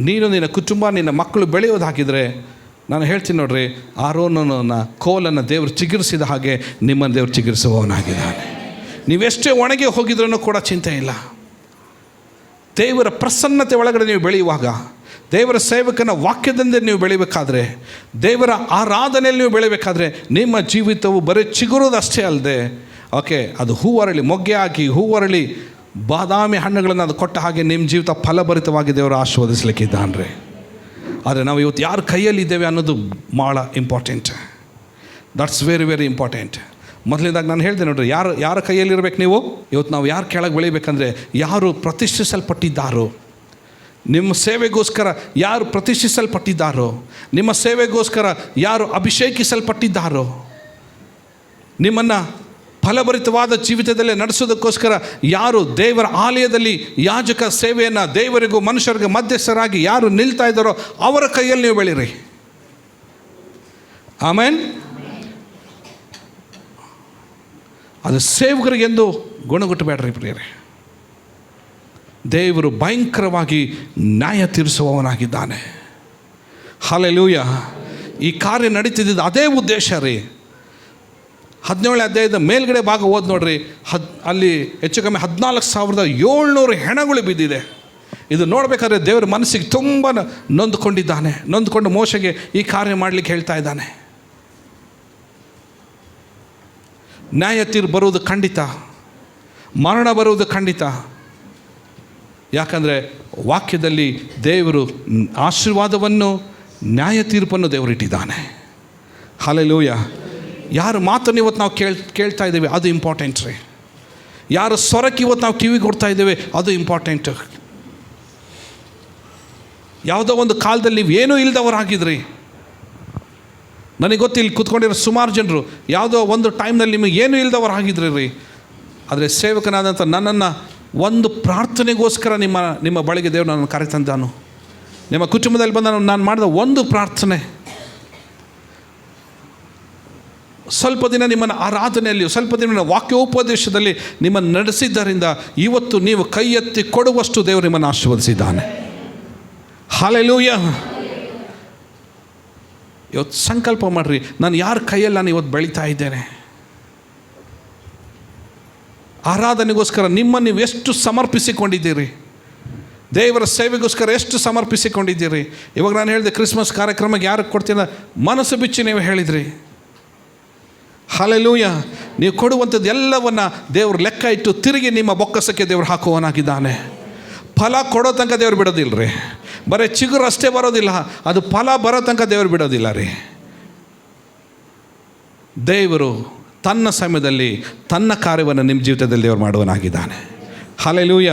ನೀನು ನಿನ್ನ ಕುಟುಂಬ, ನಿನ್ನ ಮಕ್ಕಳು ಬೆಳೆಯೋದಾಗಿದ್ದರೆ ನಾನು ಹೇಳ್ತೀನಿ ನೋಡ್ರಿ ಆರೋನನ ಕೋಲನ್ನು ದೇವರು ಚಿಗುರಿಸಿದ ಹಾಗೆ ನಿಮ್ಮನ್ನು ದೇವರು ಚಿಗುರಿಸುವವನಾಗಿದ್ದಾನೆ. ನೀವೆಷ್ಟೇ ಒಣಗಿ ಹೋಗಿದ್ರೂ ಕೂಡ ಚಿಂತೆ ಇಲ್ಲ. ದೇವರ ಪ್ರಸನ್ನತೆ ಒಳಗಡೆ ನೀವು ಬೆಳೆಯುವಾಗ, ದೇವರ ಸೇವಕನ ವಾಕ್ಯದಿಂದ ನೀವು ಬೆಳಿಬೇಕಾದ್ರೆ ದೇವರ ಆರಾಧನೆಯಲ್ಲಿ ನೀವು ಬೆಳಿಬೇಕಾದ್ರೆ ನಿಮ್ಮ ಜೀವಿತವು ಬರೀ ಚಿಗುರೋದಷ್ಟೇ ಅಲ್ಲದೆ, ಓಕೆ, ಅದು ಹೂವರಳಿ ಮೊಗ್ಗೆ ಹಾಕಿ ಹೂವರಳಿ ಬಾದಾಮಿ ಹಣ್ಣುಗಳನ್ನು ಅದು ಕೊಟ್ಟ ಹಾಗೆ ನಿಮ್ಮ ಜೀವಿತ ಫಲಭರಿತವಾಗಿ ದೇವರು ಆಶೀರ್ವದಿಸ್ಲಿಕ್ಕಿದ್ದಾನ್ರಿ ಆದರೆ ನಾವು ಇವತ್ತು ಯಾರ ಕೈಯಲ್ಲಿ ಇದ್ದೇವೆ ಅನ್ನೋದು ಭಾಳ important that's very very important ಮೊದಲಿಂದಾಗ ನಾನು ಹೇಳಿದೆ ನೋಡ್ರಿ, ಯಾರು, ಯಾರ ಕೈಯಲ್ಲಿರ್ಬೇಕು ನೀವು? ಇವತ್ತು ನಾವು ಯಾರು ಕೆಳಗೆ ಬೆಳಿಬೇಕಂದ್ರೆ ಯಾರು ಪ್ರತಿಷ್ಠಿಸಲ್ಪಟ್ಟಿದ್ದಾರೋ, ನಿಮ್ಮ ಸೇವೆಗೋಸ್ಕರ ಯಾರು ಪ್ರತಿಷ್ಠಿಸಲ್ಪಟ್ಟಿದ್ದಾರೋ, ನಿಮ್ಮ ಸೇವೆಗೋಸ್ಕರ ಯಾರು ಅಭಿಷೇಕಿಸಲ್ಪಟ್ಟಿದ್ದಾರೋ, ನಿಮ್ಮನ್ನು ಫಲಭರಿತವಾದ ಜೀವಿತದಲ್ಲಿ ನಡೆಸೋದಕ್ಕೋಸ್ಕರ ಯಾರು ದೇವರ ಆಲಯದಲ್ಲಿ ಯಾಜಕ ಸೇವೆಯನ್ನು ದೇವರಿಗೂ ಮನುಷ್ಯರಿಗೂ ಮಧ್ಯಸ್ಥರಾಗಿ ಯಾರು ನಿಲ್ತಾ ಇದ್ದಾರೋ ಅವರ ಕೈಯಲ್ಲಿ ನೀವು ಬೆಳೀರಿ. ಆಮೇನ್. ಅದು ಸೇವಕರಿಗೆಂದು ಗುಣಗುಟ್ಟಬೇಡ್ರಿ ಪ್ರಿಯರೇ. ದೇವರು ಭಯಂಕರವಾಗಿ ನ್ಯಾಯ ತೀರಿಸುವವನಾಗಿದ್ದಾನೆ. ಹಾಲೆಲೂಯ ಈ ಕಾರ್ಯ ನಡೀತಿದ್ದ ಅದೇ ಉದ್ದೇಶ ರೀ. ಹದಿನೇಳು ಅಧ್ಯಾಯದ ಮೇಲ್ಗಡೆ ಭಾಗ ಓದ್ ನೋಡ್ರಿ. ಹದ್, ಅಲ್ಲಿ ಹೆಚ್ಚು ಕಮ್ಮಿ ಹದಿನಾಲ್ಕು ಸಾವಿರದ ಏಳ್ನೂರು ಹೆಣಗಳು ಬಿದ್ದಿದೆ. ಇದು ನೋಡಬೇಕಾದ್ರೆ ದೇವರ ಮನಸ್ಸಿಗೆ ತುಂಬ ನೊಂದ್ಕೊಂಡಿದ್ದಾನೆ. ನೊಂದ್ಕೊಂಡು ಮೋಶೆಗೆ ಈ ಕಾರ್ಯ ಮಾಡಲಿಕ್ಕೆ ಹೇಳ್ತಾ ಇದ್ದಾನೆ. ನ್ಯಾಯ ತೀರ್ಪು ಬರುವುದು ಖಂಡಿತ. ಮರಣ ಬರುವುದು ಖಂಡಿತ. ಯಾಕಂದರೆ ವಾಕ್ಯದಲ್ಲಿ ದೇವರು ಆಶೀರ್ವಾದವನ್ನು, ನ್ಯಾಯ ತೀರ್ಪನ್ನು ದೇವರಿಟ್ಟಿದ್ದಾನೆ. ಹಾಲೆಲೂಯ ಯಾರ ಮಾತನ್ನು ಇವತ್ತು ನಾವು ಕೇಳ್, ಕೇಳ್ತಾ ಇದ್ದೇವೆ, ಅದು ಇಂಪಾರ್ಟೆಂಟ್ ರೀ. ಯಾರ ಸ್ವರಕ್ಕೆ ಇವತ್ತು ನಾವು ಕಿವಿ ಕೊಡ್ತಾ ಇದ್ದೇವೆ, ಅದು ಇಂಪಾರ್ಟೆಂಟ್ ಯಾವುದೋ ಒಂದು ಕಾಲದಲ್ಲಿ ಏನೂ ಇಲ್ಲದವರಾಗಿದ್ರಿ ನನಗೆ ಗೊತ್ತಿಲ್ಲ, ಕುತ್ಕೊಂಡಿರೋ ಸುಮಾರು ಜನರು, ಯಾವುದೋ ಒಂದು ಟೈಮ್ನಲ್ಲಿ ನಿಮಗೆ ಏನೂ ಇಲ್ದವರಾಗಿದ್ರಿ ರೀ. ಆದರೆ ಸೇವಕನಾದಂಥ ನನ್ನನ್ನು ಒಂದು ಪ್ರಾರ್ಥನೆಗೋಸ್ಕರ ನಿಮ್ಮ ನಿಮ್ಮ ಬಳಿಗೆ ದೇವರು ನನ್ನ ಕರೆತಂದಾನು. ನಿಮ್ಮ ಕುಟುಂಬದಲ್ಲಿ ಬಂದ ನಾನು ಮಾಡಿದ ಒಂದು ಪ್ರಾರ್ಥನೆ. ಸ್ವಲ್ಪ ದಿನ ನಿಮ್ಮನ್ನು ಆರಾಧನೆಯಲ್ಲಿ, ಸ್ವಲ್ಪ ದಿನ ವಾಕ್ಯೋಪದೇಶದಲ್ಲಿ ನಿಮ್ಮನ್ನು ನಡೆಸಿದ್ದರಿಂದ ಇವತ್ತು ನೀವು ಕೈ ಎತ್ತಿ ಕೊಡುವಷ್ಟು ದೇವರು ನಿಮ್ಮನ್ನು ಆಶೀರ್ವದಿಸಿದ್ದಾನೆ. ಹಾಲೆಲೂಯ ಇವತ್ತು ಸಂಕಲ್ಪ ಮಾಡಿರಿ. ನಾನು ಯಾರ ಕೈಯಲ್ಲಿ ನಾನು ಇವತ್ತು ಬೆಳೀತಾ ಇದ್ದೇನೆ? ಆರಾಧನೆಗೋಸ್ಕರ ನಿಮ್ಮನ್ನು ನೀವು ಎಷ್ಟು ಸಮರ್ಪಿಸಿಕೊಂಡಿದ್ದೀರಿ? ದೇವರ ಸೇವೆಗೋಸ್ಕರ ಎಷ್ಟು ಸಮರ್ಪಿಸಿಕೊಂಡಿದ್ದೀರಿ? ಇವಾಗ ನಾನು ಹೇಳಿದೆ ಕ್ರಿಸ್ಮಸ್ ಕಾರ್ಯಕ್ರಮಕ್ಕೆ ಯಾರಿಗೆ ಕೊಡ್ತೀನಿ ಮನಸ್ಸು ಬಿಚ್ಚಿ ನೀವು ಹೇಳಿದ್ರಿ. ಹಾಲೆಲೂಯ ನೀವು ಕೊಡುವಂಥದ್ದು ಎಲ್ಲವನ್ನು ದೇವರು ಲೆಕ್ಕ ಇಟ್ಟು ತಿರುಗಿ ನಿಮ್ಮ ಬೊಕ್ಕಸಕ್ಕೆ ದೇವರು ಹಾಕುವವನಾಗಿದ್ದಾನೆ. ಫಲ ಕೊಡೋ ತನಕ ದೇವ್ರು ಬಿಡೋದಿಲ್ಲ ರೀ ಬರೀ ಚಿಗುರು ಅಷ್ಟೇ ಬರೋದಿಲ್ಲ. ಅದು ಫಲ ಬರೋ ತನಕ ದೇವರು ಬಿಡೋದಿಲ್ಲ ರೀ. ದೇವರು ತನ್ನ ಸಮಯದಲ್ಲಿ ತನ್ನ ಕಾರ್ಯವನ್ನು ನಿಮ್ಮ ಜೀವಿತದಲ್ಲಿ ದೇವರು ಮಾಡುವನಾಗಿದ್ದಾನೆ. ಹಲೆಲೂಯ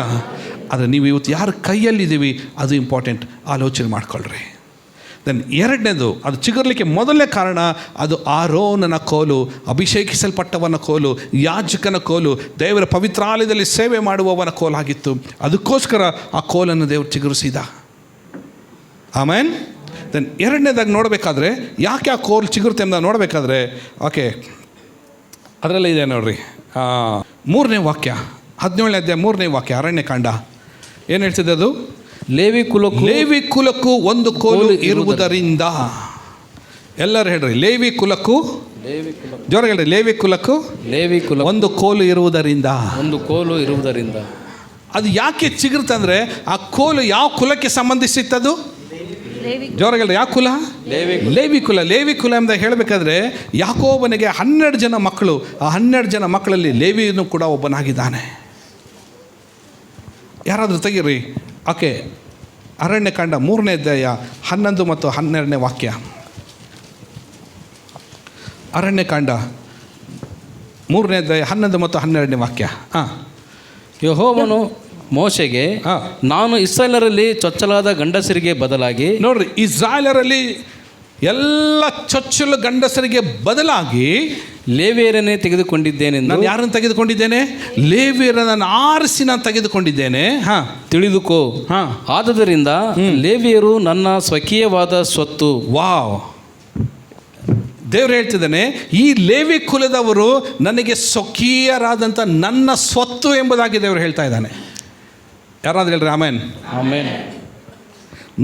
ಆದರೆ ನೀವು ಇವತ್ತು ಯಾರ ಕೈಯಲ್ಲಿದ್ದೀವಿ, ಅದು ಇಂಪಾರ್ಟೆಂಟ್. ಆಲೋಚನೆ ಮಾಡ್ಕೊಳ್ರಿ. ದೆನ್ ಎರಡನೇದು, ಅದು ಚಿಗುರ್ಲಿಕ್ಕೆ ಮೊದಲನೇ ಕಾರಣ, ಅದು ಆರೋನನ ಕೋಲು, ಅಭಿಷೇಕಿಸಲ್ಪಟ್ಟವನ ಕೋಲು, ಯಾಜಕನ ಕೋಲು, ದೇವರ ಪವಿತ್ರಾಲಯದಲ್ಲಿ ಸೇವೆ ಮಾಡುವವನ ಕೋಲಾಗಿತ್ತು. ಅದಕ್ಕೋಸ್ಕರ ಆ ಕೋಲನ್ನು ದೇವರು ಚಿಗುರಿಸಿದ. ಆಮೇನ್? ದೆನ್ ಎರಡನೇದಾಗಿ ನೋಡಬೇಕಾದ್ರೆ, ಯಾಕೆ ಆ ಕೋಲು ಚಿಗುರುತ್ತೆ ಅಂತ ನೋಡಬೇಕಾದ್ರೆ, ಓಕೆ, ಅದರಲ್ಲೇ ಇದೆ ನೋಡ್ರಿ. ಮೂರನೇ ವಾಕ್ಯ, ಹದಿನೇಳನೇ ಅಧ್ಯಾಯ ಮೂರನೇ ವಾಕ್ಯ, ಅರಣ್ಯಕಾಂಡ. ಏನು ಹೇಳ್ತಿದೆ ಅದು ಲೇವಿ ಕುಲಕ್ಕೂ ಲೇವಿ ಕುಲಕ್ಕೂ ಒಂದು ಕೋಲು ಇರುವುದರಿಂದ. ಎಲ್ಲರೂ ಹೇಳ್ರಿ ಲೇವಿ ಕುಲಕ್ಕೂ ಲೇವಿ ಕುಲ ಜೋರ ಹೇಳ್ರಿ ಲೇವಿ ಕುಲಕ್ಕೂ ಲೇವಿ ಕುಲ ಒಂದು ಕೋಲು ಇರುವುದರಿಂದ. ಒಂದು ಕೋಲು ಇರುವುದರಿಂದ. ಅದು ಯಾಕೆ ಚಿಗುರ್ತಂದ್ರೆ ಆ ಕೋಲು ಯಾವ ಕುಲಕ್ಕೆ ಸಂಬಂಧಿಸಿತ್ತದು? ಜೋರ ಹೇಳ್ರಿ ಯಾವ ಕುಲ? ಲೇವಿ ಲೇವಿ ಕುಲ ಲೇವಿ ಕುಲ ಎಂದ ಹೇಳಬೇಕಾದ್ರೆ ಯಾಕೋಬನಿಗೆ ಹನ್ನೆರಡು ಜನ ಮಕ್ಕಳು ಆ ಹನ್ನೆರಡು ಜನ ಮಕ್ಕಳಲ್ಲಿ ಲೇವಿಯನ್ನು ಕೂಡ ಒಬ್ಬನಾಗಿದ್ದಾನೆ. ಯಾರಾದರೂ ತೆಗೀರಿ ಓಕೆ ಅರಣ್ಯಕಾಂಡ ಮೂರನೇ ಅಧ್ಯಾಯ ಹನ್ನೊಂದು ಮತ್ತು ಹನ್ನೆರಡನೇ ವಾಕ್ಯ. ಅರಣ್ಯಕಾಂಡ ಮೂರನೇ ಅಧ್ಯಾಯ ಹನ್ನೊಂದು ಮತ್ತು ಹನ್ನೆರಡನೇ ವಾಕ್ಯ. ಹಾಂ. ಯಹೋವನು ಮೋಶೆಗೆ ಹಾಂ. ನಾನು ಇಸ್ರಾಯೇಲರಲ್ಲಿ ಚೊಚ್ಚಲಾದ ಗಂಡಸರಿಗೆ ಬದಲಾಗಿ ನೋಡ್ರಿ ಇಸ್ರಾಯೇಲರಲ್ಲಿ ಎಲ್ಲ ಚೊಚ್ಚಲು ಗಂಡಸರಿಗೆ ಬದಲಾಗಿ ಲೇವಿಯರನ್ನೇ ತೆಗೆದುಕೊಂಡಿದ್ದೇನೆ ನಾನು ಯಾರನ್ನು ತೆಗೆದುಕೊಂಡಿದ್ದೇನೆ? ಲೇವಿಯರನ್ನು ಆರಿಸಿ ನಾನು ತೆಗೆದುಕೊಂಡಿದ್ದೇನೆ. ಹಾಂ ತಿಳಿದುಕೋ. ಹಾಂ. ಆದುದರಿಂದ ಲೇವಿಯರು ನನ್ನ ಸ್ವಕೀಯವಾದ ಸ್ವತ್ತು. ವಾವ್. ದೇವ್ರು ಹೇಳ್ತಿದ್ದಾನೆ ಈ ಲೇವಿ ಕುಲದವರು ನನಗೆ ಸ್ವಕೀಯರಾದಂಥ ನನ್ನ ಸ್ವತ್ತು ಎಂಬುದಾಗಿ ದೇವರು ಹೇಳ್ತಾ ಇದ್ದಾನೆ. ಯಾರಾದ್ರೂ ಹೇಳ್ರಿ ಆಮೇನ್. ಆಮೇನ್.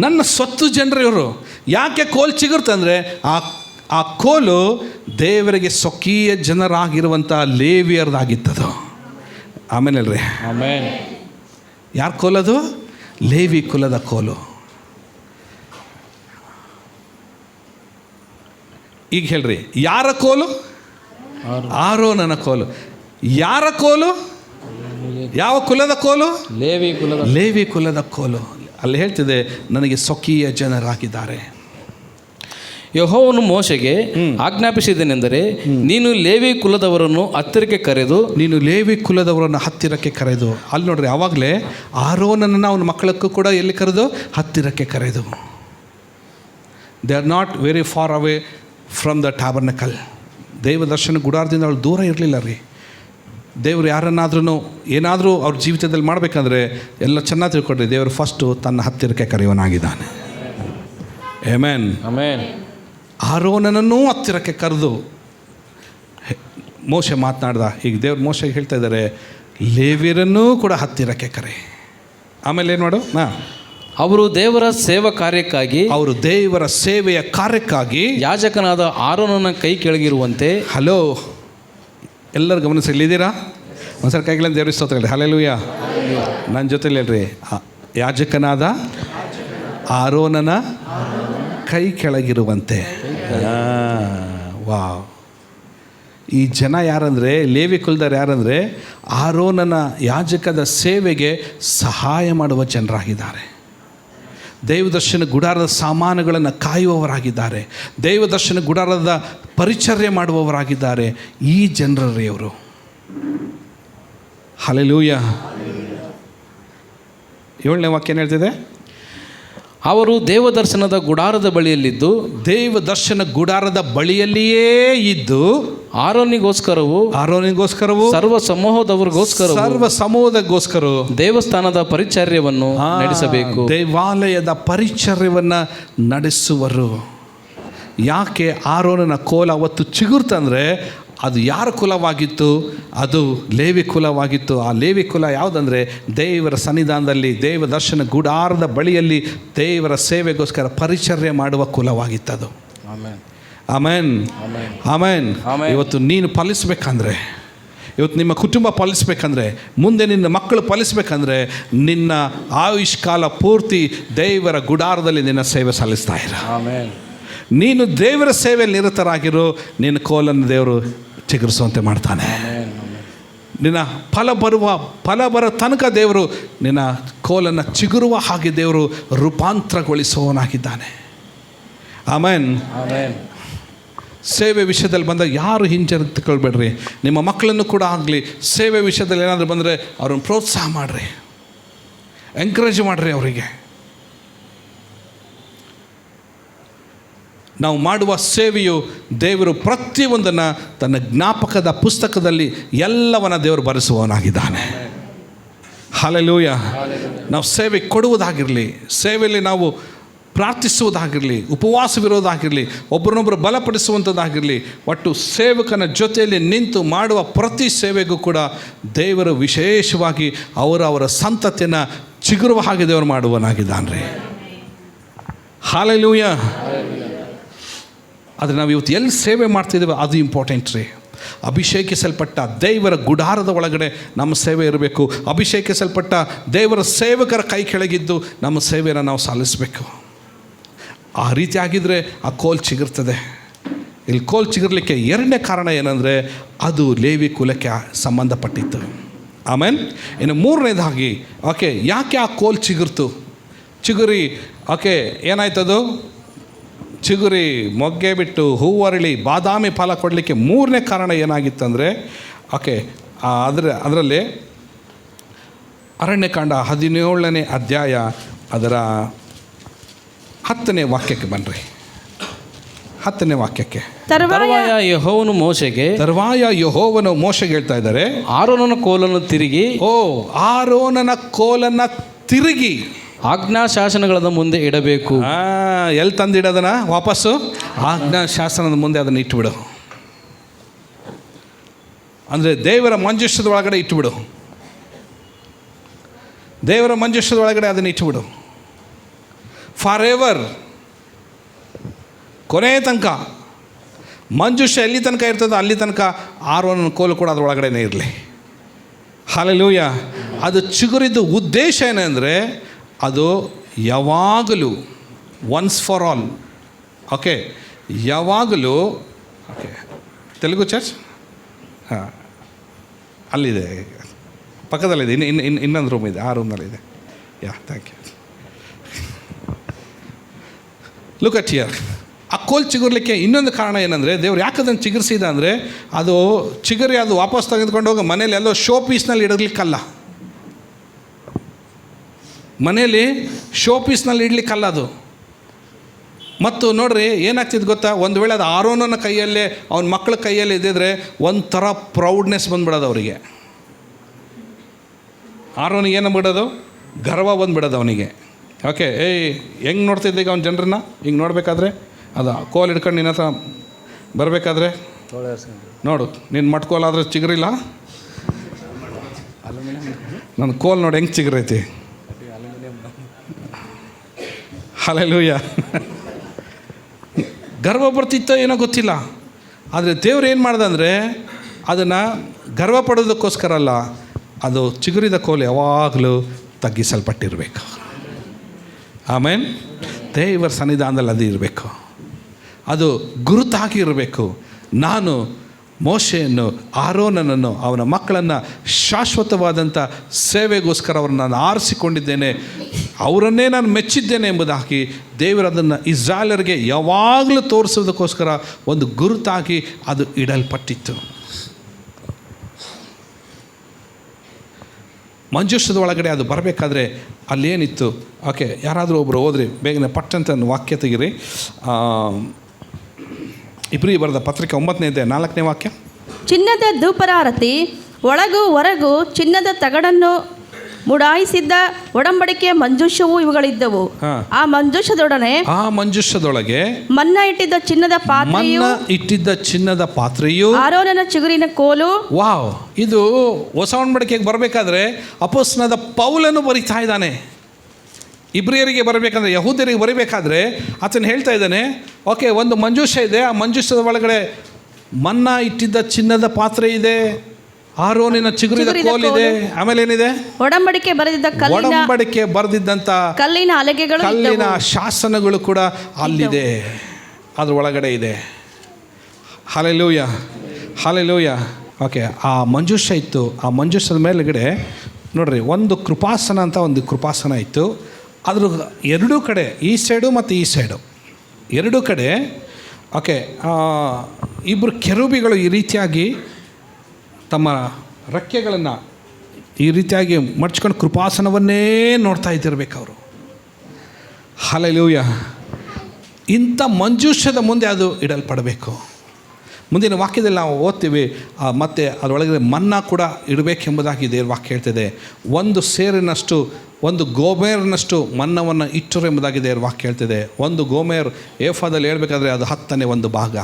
ನನ್ನ ಸ್ವತ್ತು ಜನರು ಇವರು. ಯಾಕೆ ಕೋಲ್ ಚಿಗುರ್ತಂದರೆ ಆ ಆ ಕೋಲು ದೇವರಿಗೆ ಸ್ವಕೀಯ ಜನರಾಗಿರುವಂಥ ಲೇವಿಯರ್ದಾಗಿತ್ತದು. ಆಮೇಲೆ ಅಲ್ರಿ ಆಮೇಲೆ ಯಾರು ಕೋಲದು? ಲೇವಿ ಕುಲದ ಕೋಲು. ಈಗ ಹೇಳ್ರಿ ಯಾರ ಕೋಲು? ಆರೋ. ನನ್ನ ಕೋಲು. ಯಾರ ಕೋಲು? ಯಾವ ಕುಲದ ಕೋಲು? ಲೇವಿ ಕುಲದ. ಲೇವಿ ಕುಲದ ಕೋಲು. ಅಲ್ಲಿ ಹೇಳ್ತಿದೆ ನನಗೆ ಸ್ವಕೀಯ ಜನರಾಗಿದ್ದಾರೆ. ಯಹೋವನು ಮೋಶೆಗೆ ಆಜ್ಞಾಪಿಸಿದನೆಂದರೆ ನೀನು ಲೇವಿ ಕುಲದವರನ್ನು ಹತ್ತಿರಕ್ಕೆ ಕರೆದು ನೀನು ಲೇವಿ ಕುಲದವರನ್ನು ಹತ್ತಿರಕ್ಕೆ ಕರೆದು. ಅಲ್ಲಿ ನೋಡ್ರಿ ಆವಾಗಲೇ ಆರೋನನ್ನು ಅವನ ಮಕ್ಕಳಕ್ಕೂ ಕೂಡ ಎಲ್ಲಿ ಕರೆದು? ಹತ್ತಿರಕ್ಕೆ ಕರೆದು. They are not very far away from the tabernacle ದೈವ ದರ್ಶನ ಗುಡಾರದಿಂದ ಅವಳು ದೂರ ಇರಲಿಲ್ಲ ರೀ. ದೇವರು ಯಾರನ್ನಾದ್ರೂ ಏನಾದರೂ ಅವ್ರ ಜೀವಿತದಲ್ಲಿ ಮಾಡಬೇಕಂದ್ರೆ ಎಲ್ಲ ಚೆನ್ನಾಗಿ ತಿಳ್ಕೊಡ್ರಿ ದೇವರು ಫಸ್ಟು ತನ್ನ ಹತ್ತಿರಕ್ಕೆ ಕರೆಯುವನಾಗಿದ್ದಾನೆ. ಏಮೇನ್ ಆಮೇಲೆ ಆರೋನನನ್ನೂ ಹತ್ತಿರಕ್ಕೆ ಕರೆದು ಮೋಸೆ ಮಾತನಾಡ್ದ. ಈಗ ದೇವ್ರು ಮೋಶೆಗೆ ಹೇಳ್ತಾ ಇದ್ದಾರೆ ಲೇವಿರನ್ನೂ ಕೂಡ ಹತ್ತಿರಕ್ಕೆ ಕರೆ. ಆಮೇಲೆ ಏನು ಮಾಡು? ನಾ. ಅವರು ದೇವರ ಸೇವಾ ಕಾರ್ಯಕ್ಕಾಗಿ ಅವರು ದೇವರ ಸೇವೆಯ ಕಾರ್ಯಕ್ಕಾಗಿ ಯಾಜಕನಾದ ಆರೋನನ ಕೈ ಕೆಳಗಿರುವಂತೆ ಹಲೋ ಎಲ್ಲರೂ ಗಮನಿಸಲಿದ್ದೀರಾ ಒಂದು ಒಂದ್ಸಲ ಕೈಗಳನ್ನು ದೇವ್ರ ಸ್ತೋತ್ರ ಹೇಳಿ ಹಲೆಲೂಯ ನನ್ನ ಜೊತೆಲಿ ಹೇಳ್ರಿ. ಯಾಜಕನಾದ ಆರೋನನ ಕೈ ಕೆಳಗಿರುವಂತೆ. ವಾವ್. ಈ ಜನ ಯಾರಂದರೆ ಲೇವಿ ಕುಲದವ್ರು ಯಾರಂದರೆ ಆರೋನನ ಯಾಜಕದ ಸೇವೆಗೆ ಸಹಾಯ ಮಾಡುವ ಜನರಾಗಿದ್ದಾರೆ. ದೈವದರ್ಶನ ಗುಡಾರದ ಸಾಮಾನುಗಳನ್ನು ಕಾಯುವವರಾಗಿದ್ದಾರೆ. ದೈವದರ್ಶನ ಗುಡಾರದ ಪರಿಚರ್ಯ ಮಾಡುವವರಾಗಿದ್ದಾರೆ. ಈ ಜನರೇ ಅವರು ಹಲೆಲೂಯ ಏಳನೇ ವಾಕ್ಯ ಏನು ಹೇಳ್ತಿದೆ? ಅವರು ದೇವದರ್ಶನದ ಗುಡಾರದ ಬಳಿಯಲ್ಲಿದ್ದು ದೇವ ದರ್ಶನ ಗುಡಾರದ ಬಳಿಯಲ್ಲಿಯೇ ಇದ್ದು ಆರೋನಿಗೋಸ್ಕರವು ಆರೋನಿಗೋಸ್ಕರವು ಸರ್ವ ಸಮೂಹದವರಿಗೋಸ್ಕರ ಸರ್ವ ಸಮೂಹದಗೋಸ್ಕರ ದೇವಸ್ಥಾನದ ಪರಿಚರ್ಯವನ್ನು ನಡೆಸಬೇಕು. ದೇವಾಲಯದ ಪರಿಚರ್ಯವನ್ನು ನಡೆಸುವರು. ಯಾಕೆ ಆರೋನನ ಕೋಲ ಅವತ್ತು ಚಿಗುರ್ತಂದರೆ ಅದು ಯಾರ ಕುಲವಾಗಿತ್ತು? ಅದು ಲೇವಿ ಕುಲವಾಗಿತ್ತು. ಆ ಲೇವಿ ಕುಲ ಯಾವುದಂದರೆ ದೇವರ ಸನ್ನಿಧಾನದಲ್ಲಿ ದೇವ ದರ್ಶನ ಗುಡಾರದ ಬಳಿಯಲ್ಲಿ ದೇವರ ಸೇವೆಗೋಸ್ಕರ ಪರಿಚರ್ಯ ಮಾಡುವ ಕುಲವಾಗಿತ್ತದು. ಆಮೇನ್. ಆಮೇನ್. ಇವತ್ತು ನೀನು ಫಲಿಸ್ಬೇಕಂದ್ರೆ ಇವತ್ತು ನಿಮ್ಮ ಕುಟುಂಬ ಪಾಲಿಸ್ಬೇಕಂದ್ರೆ ಮುಂದೆ ನಿನ್ನ ಮಕ್ಕಳು ಪಾಲಿಸ್ಬೇಕಂದ್ರೆ ನಿನ್ನ ಆಯುಷ್ಕಾಲ ಪೂರ್ತಿ ದೇವರ ಗುಡಾರದಲ್ಲಿ ನಿನ್ನ ಸೇವೆ ಸಲ್ಲಿಸ್ತಾ ಇರ. ನೀನು ದೇವರ ಸೇವೆಯಲ್ಲಿ ನಿರತರಾಗಿರು ನಿನ್ನ ಕೋಲನ್ನು ದೇವರು ಚಿಗುರಿಸುವಂತೆ ಮಾಡ್ತಾನೆ. ನಿನ್ನ ಫಲ ಬರುವ ಫಲ ಬರೋ ತನಕ ದೇವರು ನಿನ್ನ ಕೋಲನ್ನು ಚಿಗುರುವ ಹಾಗೆ ದೇವರು ರೂಪಾಂತರಗೊಳಿಸುವವನಾಗಿದ್ದಾನೆ. ಆಮೇನ್ ಸೇವೆ ವಿಷಯದಲ್ಲಿ ಬಂದಾಗ ಯಾರು ಹಿಂಜರಿತುಕೊಳ್ಬೇಡ್ರಿ ನಿಮ್ಮ ಮಕ್ಕಳನ್ನು ಕೂಡ ಆಗಲಿ ಸೇವೆ ವಿಷಯದಲ್ಲಿ ಏನಾದರೂ ಬಂದರೆ ಅವ್ರನ್ನ ಪ್ರೋತ್ಸಾಹ ಮಾಡಿರಿ. ಎಂಕರೇಜ್ ಮಾಡಿರಿ ಅವರಿಗೆ. ನಾವು ಮಾಡುವ ಸೇವೆಯು ದೇವರು ಪ್ರತಿಯೊಂದನ್ನು ತನ್ನ ಜ್ಞಾಪಕದ ಪುಸ್ತಕದಲ್ಲಿ ಎಲ್ಲವನ್ನ ದೇವರು ಬರೆಸುವವನಾಗಿದ್ದಾನೆ. ಹಾಲೆಲೂಯ ನಾವು ಸೇವೆ ಕೊಡುವುದಾಗಿರಲಿ ಸೇವೆಯಲ್ಲಿ ನಾವು ಪ್ರಾರ್ಥಿಸುವುದಾಗಿರಲಿ ಉಪವಾಸವಿರೋದಾಗಿರಲಿ ಒಬ್ಬರನ್ನೊಬ್ಬರು ಬಲಪಡಿಸುವಂಥದ್ದಾಗಿರಲಿ ಒಟ್ಟು ಸೇವಕನ ಜೊತೆಯಲ್ಲಿ ನಿಂತು ಮಾಡುವ ಪ್ರತಿ ಸೇವೆಗೂ ಕೂಡ ದೇವರು ವಿಶೇಷವಾಗಿ ಅವರ ಅವರ ಸಂತತಿಯನ್ನು ಚಿಗುರುವ ಹಾಗೆ ದೇವರು ಮಾಡುವನಾಗಿದ್ದಾನೆ ರೀ. ಹಾಲೆಲೂಯ ಆದರೆ ನಾವು ಇವತ್ತು ಎಲ್ಲಿ ಸೇವೆ ಮಾಡ್ತಿದ್ದೇವೆ, ಅದು ಇಂಪಾರ್ಟೆಂಟ್ ರೀ. ಅಭಿಷೇಕಿಸಲ್ಪಟ್ಟ ದೇವರ ಗುಡಾರದ ಒಳಗಡೆ ನಮ್ಮ ಸೇವೆ ಇರಬೇಕು. ಅಭಿಷೇಕಿಸಲ್ಪಟ್ಟ ದೇವರ ಸೇವಕರ ಕೈ ಕೆಳಗಿದ್ದು ನಮ್ಮ ಸೇವೆಯನ್ನು ನಾವು ಸಲ್ಲಿಸಬೇಕು ಆ ರೀತಿ ಆಗಿದ್ದರೆ ಆ ಕೋಲ್ ಚಿಗುರ್ತದೆ. ಇಲ್ಲಿ ಕೋಲ್ ಚಿಗಿರ್ಲಿಕ್ಕೆ ಎರಡನೇ ಕಾರಣ ಏನಂದರೆ ಅದು ಲೇವಿ ಕುಲಕ್ಕೆ ಸಂಬಂಧಪಟ್ಟಿತ್ತು. ಆಮೇಲೆ ಇನ್ನು ಮೂರನೇದಾಗಿ, ಓಕೆ, ಯಾಕೆ ಆ ಕೋಲ್ ಚಿಗುರ್ತು? ಚಿಗುರಿ, ಓಕೆ, ಏನಾಯ್ತದು? ಚಿಗುರಿ ಮೊಗ್ಗೆ ಬಿಟ್ಟು ಹೂವರಳಿ ಬಾದಾಮಿ ಫಲ ಕೊಡಲಿಕ್ಕೆ ಮೂರನೇ ಕಾರಣ ಏನಾಗಿತ್ತಂದರೆ ಓಕೆ ಅದರ ಅದರಲ್ಲಿ ಅರಣ್ಯಕಾಂಡ ಹದಿನೇಳನೇ ಅಧ್ಯಾಯ ಅದರ ಹತ್ತನೇ ವಾಕ್ಯಕ್ಕೆ ಬನ್ನಿರಿ ಹತ್ತನೇ ವಾಕ್ಯಕ್ಕೆ. ತರುವಾಯ ಯಹೋವನು ಯೆಹೋವನು ಮೋಶೆಗೆ ತರುವಾಯ ಯಹೋವನು ಮೋಶೆಗೆ ಹೇಳ್ತಾ ಇದ್ದಾರೆ ಆರೋನನ ಕೋಲನ್ನು ತಿರುಗಿ ಓ ಆರೋನನ ಕೋಲನ್ನು ತಿರುಗಿ. ಆಜ್ಞಾ ಶಾಸನಗಳದ ಮುಂದೆ ಇಡಬೇಕು. ಎಲ್ಲಿ ತಂದಿಡೋದನ್ನ? ವಾಪಸ್ಸು? ಆಜ್ಞಾ ಶಾಸನದ ಮುಂದೆ ಅದನ್ನು ಇಟ್ಟುಬಿಡು. ಅಂದರೆ ದೇವರ ಮಂಜುಷದ ಒಳಗಡೆ ಇಟ್ಟುಬಿಡು. ದೇವರ ಮಂಜುಷ್ಯದ ಒಳಗಡೆ ಅದನ್ನು ಇಟ್ಟುಬಿಡು. ಫಾರ್ ಎವರ್ ಕೊನೆಯ ತನಕ. ಮಂಜುಷ ಎಲ್ಲಿ ತನಕ ಇರ್ತದೋ ಅಲ್ಲಿ ತನಕ ಆರೋನ ಕೋಲು ಕೂಡ ಅದರೊಳಗಡೆನೇ ಇರಲಿ. ಹಾಲೆಲೂಯ ಅದು ಚಿಗುರಿದ ಉದ್ದೇಶ ಏನಂದರೆ ಅದು ಯಾವಾಗಲೂ ಒನ್ಸ್ ಫಾರ್ ಆಲ್ ಓಕೆ ಯಾವಾಗಲೂ ಓಕೆ ತೆಲುಗು ಚರ್ಚ್ ಹಾಂ. ಅಲ್ಲಿದೆ. ಪಕ್ಕದಲ್ಲಿದೆ. ಇನ್ನು ಇನ್ನು ಇನ್ನು ಇನ್ನೊಂದು ರೂಮ್ ಇದೆ. ಆ ರೂಮ್ನಲ್ಲಿದೆ yeah thank you look at here ಆ ಕೋಲ್ ಚಿಗುರ್ಲಿಕ್ಕೆ ಇನ್ನೊಂದು ಕಾರಣ ಏನಂದರೆ, ದೇವ್ರು ಯಾಕೆ ಅದನ್ನು ಚಿಗುರಿಸಿದ ಅಂದರೆ, ಅದು ಚಿಗುರಿ ಅದು ವಾಪಸ್ ತೆಗೆದುಕೊಂಡು ಹೋಗಿ ಮನೇಲಿ ಎಲ್ಲೋ ಶೋ ಪೀಸ್ನಲ್ಲಿ ಇಡಲಿಕ್ಕಲ್ಲ. ಮನೇಲಿ ಶೋ ಪೀಸ್ನಲ್ಲಿ ಇಡ್ಲಿಕ್ಕಲ್ಲ ಅದು. ಮತ್ತು ನೋಡ್ರಿ ಏನಾಗ್ತಿದ್ದು ಗೊತ್ತಾ? ಒಂದು ವೇಳೆ ಅದು ಆರೋನನ ಕೈಯಲ್ಲೇ, ಅವನ ಮಕ್ಕಳ ಕೈಯಲ್ಲಿ ಇದ್ದಿದ್ರೆ ಒಂಥರ ಪ್ರೌಡ್ನೆಸ್ ಬಂದ್ಬಿಡೋದು ಅವರಿಗೆ. ಆರೋನಿಗೆ ಏನು ಬಿಡೋದು ಗರ್ವ ಬಂದ್ಬಿಡೋದು ಅವನಿಗೆ. ಓಕೆ ಏಯ್, ಹೆಂಗೆ ನೋಡ್ತಿದ್ದೀಗ ಅವ್ನ ಜನರನ್ನ? ಹಿಂಗೆ ನೋಡಬೇಕಾದ್ರೆ? ಅದು, ಕೋಲ್ ಹಿಡ್ಕೊಂಡು ನಿನ್ನ ಹತ್ರ ಬರಬೇಕಾದ್ರೆ? ನೋಡು ನಿನ್ನ ಮಟ್ಕೋಲಾದ್ರೆ ಚಿಗುರಿಲ್ಲ. ನನ್ನ ಕೋಲ್ ನೋಡಿ ಹೆಂಗೆ ಚಿಗುರೈತಿ? ಹಲೆಲೂಯ ಗರ್ವ ಬರ್ತಿತ್ತೋ ಏನೋ ಗೊತ್ತಿಲ್ಲ. ಆದರೆ ದೇವ್ರು ಏನು ಮಾಡ್ದಂದರೆ ಅದನ್ನು ಗರ್ವ ಪಡೋದಕ್ಕೋಸ್ಕರ ಅಲ್ಲ, ಅದು ಚಿಗುರಿದ ಕೋಲು ಯಾವಾಗಲೂ ತಗ್ಗಿಸಲ್ಪಟ್ಟಿರಬೇಕು. ಆಮೇಲೆ ದೇವರ ಸನ್ನಿಧಾನದಲ್ಲಿ ಅದು ಇರಬೇಕು. ಅದು ಗುರುತಾಗಿ ಇರಬೇಕು. ನಾನು ಮೋಶೆಯನ್ನು, ಆರೋನನನ್ನು, ಅವನ ಮಕ್ಕಳನ್ನು ಶಾಶ್ವತವಾದಂಥ ಸೇವೆಗೋಸ್ಕರ ಅವರನ್ನು ನಾನು ಆರಿಸಿಕೊಂಡಿದ್ದೇನೆ. ಅವರನ್ನೇ ನಾನು ಮೆಚ್ಚಿದ್ದೇನೆ ಎಂಬುದಾಗಿ ದೇವರು ಅದನ್ನು ಇಸ್ರಾಯಲರಿಗೆ ಯಾವಾಗಲೂ ತೋರಿಸೋದಕ್ಕೋಸ್ಕರ ಒಂದು ಗುರುತಾಗಿ ಅದು ಇಡಲ್ಪಟ್ಟಿತ್ತು. ಮಂಜುಷದ ಒಳಗಡೆ ಅದು ಬರಬೇಕಾದ್ರೆ ಅಲ್ಲೇನಿತ್ತು? ಓಕೆ, ಯಾರಾದರೂ ಒಬ್ಬರು ಹೋದ್ರಿ ಬೇಗನೆ ಪಟ್ಟಂತ ವಾಕ್ಯ ತೆಗಿರಿ. ಇಬ್ಬರಿ ಬರೆದ ಪತ್ರಿಕೆ ಒಂಬತ್ತನೇ ಇದೆ ನಾಲ್ಕನೇ ವಾಕ್ಯ. ಚಿನ್ನದ ಧೂಪರಾರತಿ ಒಳಗೂ ಹೊರಗೂ, ಚಿನ್ನದ ತಗಡನ್ನು ಮುಡಾಯಿಸಿದ್ದ ಒಡಂಬಡಿಕೆ ಮಂಜುಷವು ಇವುಗಳಿದ್ದವು. ಆ ಮಂಜುಷದೊಡನೆ ಆ ಮಂಜುಷದೊಳಗೆ ಮನ್ನ ಇಟ್ಟಿದ್ದ ಚಿನ್ನದ ಪಾತ್ರೆಯು ಇಟ್ಟಿದ್ದ ಚಿನ್ನದ ಪಾತ್ರೆಯು ಆರೋನನ ಚಿಗುರಿನ ಕೋಲು ವಾವ್. ಇದು ಹೊಸ ಒಡಂಬಡಿಕೆಗೆ ಬರಬೇಕಾದ್ರೆ ಅಪೋಸ್ನದ ಪೌಲನ್ನು ಬರಿತಾ ಇದ್ದಾನೆ. ಇಬ್ರಿಯರಿಗೆ ಬರಬೇಕಂದ್ರೆ ಯಹೂದ್ಯರಿಗೆ ಬರಬೇಕಾದ್ರೆ ಆತನು ಹೇಳ್ತಾ ಇದ್ದಾನೆ ಓಕೆ ಒಂದು ಮಂಜುಷ ಇದೆ ಆ ಮಂಜುಷದ ಒಳಗಡೆ ಮನ್ನ ಇಟ್ಟಿದ್ದ ಚಿನ್ನದ ಪಾತ್ರೆ ಇದೆ. ಆರೋನಿನ ಚಿಗುರಿದ ಚಿಗುರಿದ ಕೋಲಿದೆ. ಆಮೇಲೆ ಏನಿದೆ ಒಡಂಬಡಿಕೆ ಬರೆದಿದ್ದ ಒಡಂಬಡಿಕೆ ಬರೆದಿದ್ದಂತ ಕಲ್ಲಿನ ಹಲಗೆಗಳು ಕಲ್ಲಿನ ಶಾಸನಗಳು ಕೂಡ ಅಲ್ಲಿದೆ. ಅದ್ರ ಒಳಗಡೆ ಇದೆ. ಹಲೆಲೂಯ ಹಾಲೆಲೂಯ ಓಕೆ ಆ ಮಂಜೂಷ ಇತ್ತು. ಆ ಮಂಜೂಷದ ಮೇಲುಗಡೆ ನೋಡ್ರಿ ಒಂದು ಕೃಪಾಸನ ಅಂತ ಒಂದು ಕೃಪಾಸನ ಇತ್ತು. ಅದ್ರ ಎರಡೂ ಕಡೆ ಈ ಸೈಡು ಮತ್ತು ಈ ಸೈಡು. ಎರಡೂ ಕಡೆ ಓಕೆ ಇಬ್ಬರು ಕೆರೂಬಿಗಳು ಈ ರೀತಿಯಾಗಿ ತಮ್ಮ ರೆಕ್ಕೆಗಳನ್ನು ಈ ರೀತಿಯಾಗಿ ಮಡ್ಚ್ಕೊಂಡು ಕೃಪಾಸನವನ್ನೇ ನೋಡ್ತಾ ಇದ್ದಿರ್ಬೇಕು ಅವರು. ಹಲಲೂಯ ಇಂಥ ಮಂಜುಷ್ಯದ ಮುಂದೆ ಅದು ಇಡಲ್ಪಡಬೇಕು. ಮುಂದಿನ ವಾಕ್ಯದಲ್ಲಿ ನಾವು ಓದ್ತೀವಿ ಮತ್ತು ಅದರೊಳಗೆ ಮನ್ನ ಕೂಡ ಇಡಬೇಕೆಂಬುದಾಗಿ ದೇವ್ರ ವಾಕ್ಯ ಹೇಳ್ತಿದೆ. ಒಂದು ಸೇರಿನಷ್ಟು, ಒಂದು ಗೋಮೇರ್ನಷ್ಟು ಮನ್ನವನ್ನು ಇಟ್ಟರು ಎಂಬುದಾಗಿ ದೇವ್ರ ವಾಕ್ಯ ಹೇಳ್ತಿದೆ. ಒಂದು ಗೋಮೇರ್ ಏಫಾದಲ್ಲಿ ಹೇಳಬೇಕಾದ್ರೆ ಅದು ಹತ್ತನೇ ಒಂದು ಭಾಗ.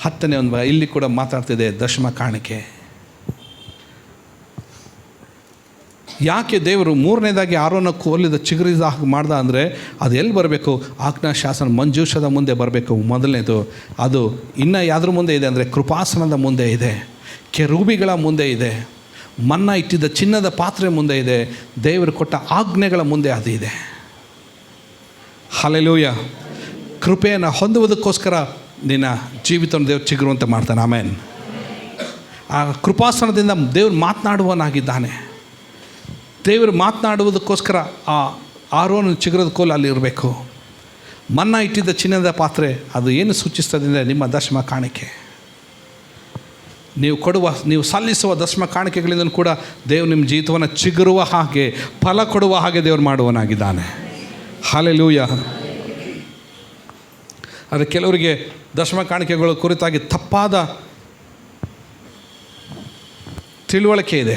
ಹತ್ತನೇ ಒಂದು ಇಲ್ಲಿ ಕೂಡ ಮಾತಾಡ್ತಿದೆ ದಶಮ ಕಾಣಿಕೆ. ಯಾಕೆ ದೇವರು ಮೂರನೇದಾಗಿ ಆರೋನ ಕೋಲಿದ ಚಿಗುರಿದ ಹಾಗೆ ಮಾಡ್ದ ಅಂದರೆ ಅದು ಎಲ್ಲಿ ಬರಬೇಕು? ಆಜ್ಞಾ ಶಾಸನ ಮಂಜೂಷದ ಮುಂದೆ ಬರಬೇಕು. ಮೊದಲನೇದು, ಅದು ಇನ್ನು ಯಾವ್ದ್ರ ಮುಂದೆ ಇದೆ ಅಂದರೆ ಕೃಪಾಸನದ ಮುಂದೆ ಇದೆ. ಕೆರೂಬಿಗಳ ಮುಂದೆ ಇದೆ. ಮನ್ನ ಇಟ್ಟಿದ್ದ ಚಿನ್ನದ ಪಾತ್ರೆ ಮುಂದೆ ಇದೆ. ದೇವರು ಕೊಟ್ಟ ಆಜ್ಞೆಗಳ ಮುಂದೆ ಅದು ಇದೆ. ಹಲೆಲೂಯ ಕೃಪೆಯನ್ನು ಹೊಂದುವುದಕ್ಕೋಸ್ಕರ ನಿನ್ನ ಜೀವಿತವನ್ನು ದೇವ್ರು ಚಿಗುರುವಂತೆ ಮಾಡ್ತಾನೆ. ಆಮೇನ್. ಆ ಕೃಪಾಸನದಿಂದ ದೇವ್ರು ಮಾತನಾಡುವನಾಗಿದ್ದಾನೆ ದೇವರು ಮಾತನಾಡುವುದಕ್ಕೋಸ್ಕರ ಆ ಆರೋನ ಚಿಗುರದ ಕೋಲು ಅಲ್ಲಿ ಇರಬೇಕು. ಮನ್ನ ಇಟ್ಟಿದ್ದ ಚಿನ್ನದ ಪಾತ್ರೆ, ಅದು ಏನು ಸೂಚಿಸ್ತದೆ ಅಂದರೆ ನಿಮ್ಮ ದಶಮ ಕಾಣಿಕೆ. ನೀವು ಕೊಡುವ, ನೀವು ಸಲ್ಲಿಸುವ ದಶಮ ಕಾಣಿಕೆಗಳಿಂದ ಕೂಡ ದೇವರು ನಿಮ್ಮ ಜೀವಿತವನ್ನು ಚಿಗುರುವ ಹಾಗೆ, ಫಲ ಕೊಡುವ ಹಾಗೆ ದೇವರು ಮಾಡುವನಾಗಿದ್ದಾನೆ ಹಾಲೆಲೂಯ ಆದರೆ ಕೆಲವರಿಗೆ ದಶಮ ಕಾಣಿಕೆಗಳ ಕುರಿತಾಗಿ ತಪ್ಪಾದ ತಿಳುವಳಿಕೆ ಇದೆ.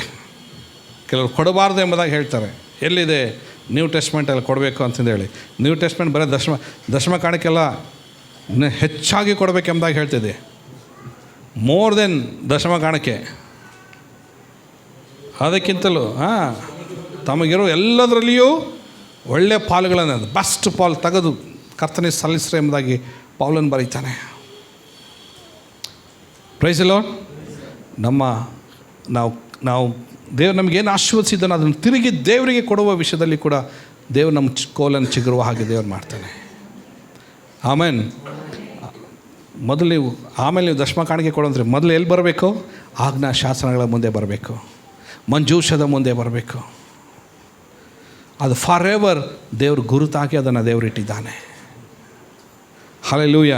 ಕೆಲವರು ಕೊಡಬಾರ್ದು ಎಂಬುದಾಗಿ ಹೇಳ್ತಾರೆ. ಎಲ್ಲಿದೆ? ನ್ಯೂ ಟೆಸ್ಟ್ಮೆಂಟಲ್ಲಿ ಕೊಡಬೇಕು ಅಂತಂದೇಳಿ ನ್ಯೂ ಟೆಸ್ಟ್ಮೆಂಟ್ ಬರೀ ದಶಮ ದಶಮ ಕಾಣಿಕೆಲ್ಲ ಹೆಚ್ಚಾಗಿ ಕೊಡಬೇಕೆಂಬುದಾಗಿ ಹೇಳ್ತಿದೆ. ಮೋರ್ ದೆನ್ ದಶಮ ಕಾಣಿಕೆ. ಅದಕ್ಕಿಂತಲೂ, ಹಾಂ, ತಮಗಿರೋ ಎಲ್ಲದರಲ್ಲಿಯೂ ಒಳ್ಳೆಯ ಪಾಲುಗಳನ್ನು ಬೆಸ್ಟ್ ಪಾಲ್ ತೆಗೆದು ಕರ್ತನೆ ಸಲ್ಲಿಸ್ರೆ ಎಂಬುದಾಗಿ ಪೌಲನ್ ಬರೀತಾನೆ. ಪ್ರೈಸಲೋ ನಮ್ಮ ನಾವು ನಾವು ದೇವ್ರು ನಮಗೇನು ಆಶೀರ್ವದಿಸಿದ್ದಾನೋ ಅದನ್ನು ತಿರುಗಿ ದೇವರಿಗೆ ಕೊಡುವ ವಿಷಯದಲ್ಲಿ ಕೂಡ ದೇವ್ರು ನಮ್ಮ ಕೋಲನ್ನು ಚಿಗುರುವ ಹಾಗೆ ದೇವ್ರು ಮಾಡ್ತಾನೆ. ಆಮೇನ್, ಮೊದಲು ನೀವು, ಆಮೇಲೆ ನೀವು ದಶಮ ಕಾಣಿಕೆ ಕೊಡೋಂದ್ರೆ ಮೊದಲು ಎಲ್ಲಿ ಬರಬೇಕು? ಆಜ್ಞಾ ಶಾಸನಗಳ ಮುಂದೆ ಬರಬೇಕು. ಮಂಜೂಷದ ಮುಂದೆ ಬರಬೇಕು. ಅದು ಫಾರ್ ಎವರ್ ದೇವ್ರ ಗುರುತಾಗಿ ಅದನ್ನು ದೇವ್ರು ಇಟ್ಟಿದ್ದಾನೆ. ಹಲೆಲೂಯ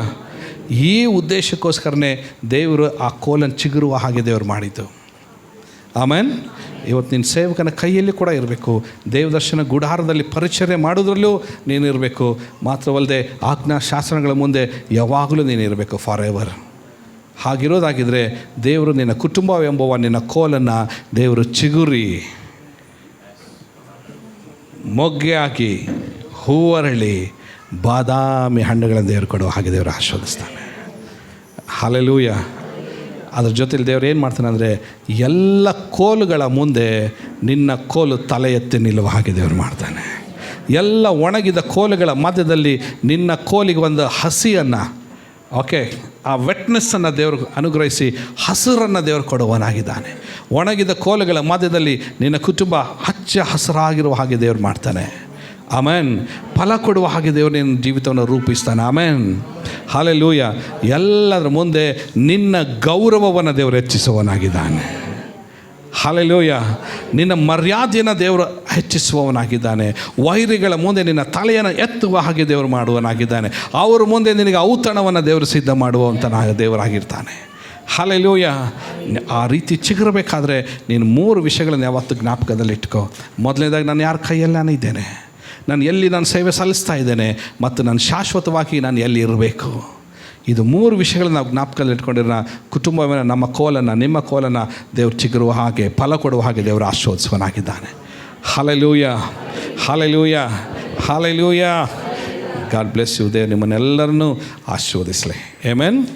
ಈ ಉದ್ದೇಶಕ್ಕೋಸ್ಕರನೇ ದೇವರು ಆ ಕೋಲನ್ನು ಚಿಗುರುವ ಹಾಗೆ ದೇವರು ಮಾಡಿದ್ದು. ಆಮೇನ್. ಇವತ್ತು ನಿನ್ನ ಸೇವಕನ ಕೈಯಲ್ಲಿ ಕೂಡ ಇರಬೇಕು. ದೇವದರ್ಶನ ಗುಡಾರದಲ್ಲಿ ಪರಿಚರ್ಯೆ ಮಾಡೋದ್ರಲ್ಲೂ ನೀನು ಇರಬೇಕು. ಮಾತ್ರವಲ್ಲದೆ ಆಜ್ಞಾ ಶಾಸನಗಳ ಮುಂದೆ ಯಾವಾಗಲೂ ನೀನು ಇರಬೇಕು ಫಾರ್ ಎವರ್ ಹಾಗಿರೋದಾಗಿದ್ದರೆ ದೇವರು ನಿನ್ನ ಕುಟುಂಬವೆಂಬುವ ನಿನ್ನ ಕೋಲನ್ನು ದೇವರು ಚಿಗುರಿ. ಮೊಗ್ಗೆ ಹಾಕಿ ಹೂವರಳಿ. ಬಾದಾಮಿ ಹಣ್ಣುಗಳನ್ನು ದೇವರು ಕೊಡುವ ಹಾಗೆ ದೇವರು ಆಸ್ವಾದಿಸ್ತಾನೆ ಹಾಲೆಲೂಯ. ಅದ್ರ ಜೊತೆಲಿ ದೇವ್ರು ಏನು ಮಾಡ್ತಾನೆ ಅಂದರೆ ಎಲ್ಲ ಕೋಲುಗಳ ಮುಂದೆ ನಿನ್ನ ಕೋಲು ತಲೆ ಎತ್ತಿ ನಿಲ್ಲುವ ಹಾಗೆ ದೇವರು ಮಾಡ್ತಾನೆ. ಎಲ್ಲ ಒಣಗಿದ ಕೋಲುಗಳ ಮಧ್ಯದಲ್ಲಿ ನಿನ್ನ ಕೋಲಿಗೆ ಒಂದು ಹಸಿಯನ್ನು, ಓಕೆ, ಆ ವೆಟ್ನೆಸ್ಸನ್ನು ದೇವರು ಅನುಗ್ರಹಿಸಿ ಹಸಿರನ್ನು ದೇವರು ಕೊಡುವನಾಗಿದ್ದಾನೆ ಒಣಗಿದ ಕೋಲುಗಳ ಮಧ್ಯದಲ್ಲಿ ನಿನ್ನ ಕುಟುಂಬ ಹಚ್ಚ ಹಸಿರಾಗಿರುವ ಹಾಗೆ ದೇವರು ಮಾಡ್ತಾನೆ. ಆಮೇನ್. ಫಲ ಕೊಡುವ ಹಾಗೆ ದೇವರು ನಿನ್ನ ಜೀವಿತವನ್ನು ರೂಪಿಸ್ತಾನೆ. ಆಮೇನ್. ಹಾಲೆಲೂಯ. ಎಲ್ಲದರ ಮುಂದೆ ನಿನ್ನ ಗೌರವವನ್ನು ದೇವರು ಹೆಚ್ಚಿಸುವವನಾಗಿದ್ದಾನೆ. ಹಾಲೆಲೂಯ. ನಿನ್ನ ಮರ್ಯಾದೆಯನ್ನು ದೇವರು ಹೆಚ್ಚಿಸುವವನಾಗಿದ್ದಾನೆ. ವೈರಿಗಳ ಮುಂದೆ ನಿನ್ನ ತಲೆಯನ್ನು ಎತ್ತುವ ಹಾಗೆ ದೇವರು ಮಾಡುವನಾಗಿದ್ದಾನೆ ಅವರ ಮುಂದೆ ನಿನಗೆ ಔತಣವನ್ನು ದೇವರು ಸಿದ್ಧ ಮಾಡುವಂಥ ದೇವರಾಗಿರ್ತಾನೆ. ಹಾಲೆಲೂಯ. ಆ ರೀತಿ ಚಿಗುರಬೇಕಾದ್ರೆ ನೀನು ಮೂರು ವಿಷಯಗಳನ್ನು ಯಾವತ್ತು ಜ್ಞಾಪಕದಲ್ಲಿ ಇಟ್ಕೋ ಮೊದಲನೇದಾಗಿ ನಾನು ಯಾರ ಕೈಯಲ್ಲಿ ನಾನು ಇದ್ದೇನೆ? ನಾನು ಎಲ್ಲಿ ನಾನು ಸೇವೆ ಸಲ್ಲಿಸ್ತಾ ಇದ್ದೇನೆ ಮತ್ತು ನಾನು ಶಾಶ್ವತವಾಗಿ ನಾನು ಎಲ್ಲಿ ಇರಬೇಕು. ಇದು ಮೂರು ವಿಷಯಗಳನ್ನು ನಾವು ಜ್ಞಾಪಕದಲ್ಲಿ ಇಟ್ಕೊಂಡಿರೋ ಕುಟುಂಬವನ್ನು, ನಮ್ಮ ಕೋಲನ್ನು, ನಿಮ್ಮ ಕೋಲನ್ನು ದೇವ್ರು ಚಿಗುರುವ ಹಾಗೆ, ಫಲ ಕೊಡುವ ಹಾಗೆ ದೇವರು ಆಶ್ವಾಸವನಾಗಿದ್ದಾನೆ hallelujah hallelujah hallelujah God bless you Dev ನಿಮ್ಮನ್ನೆಲ್ಲರನ್ನೂ ಆಶೀರ್ವದಿಸಲಿ. ಏಮೇನ್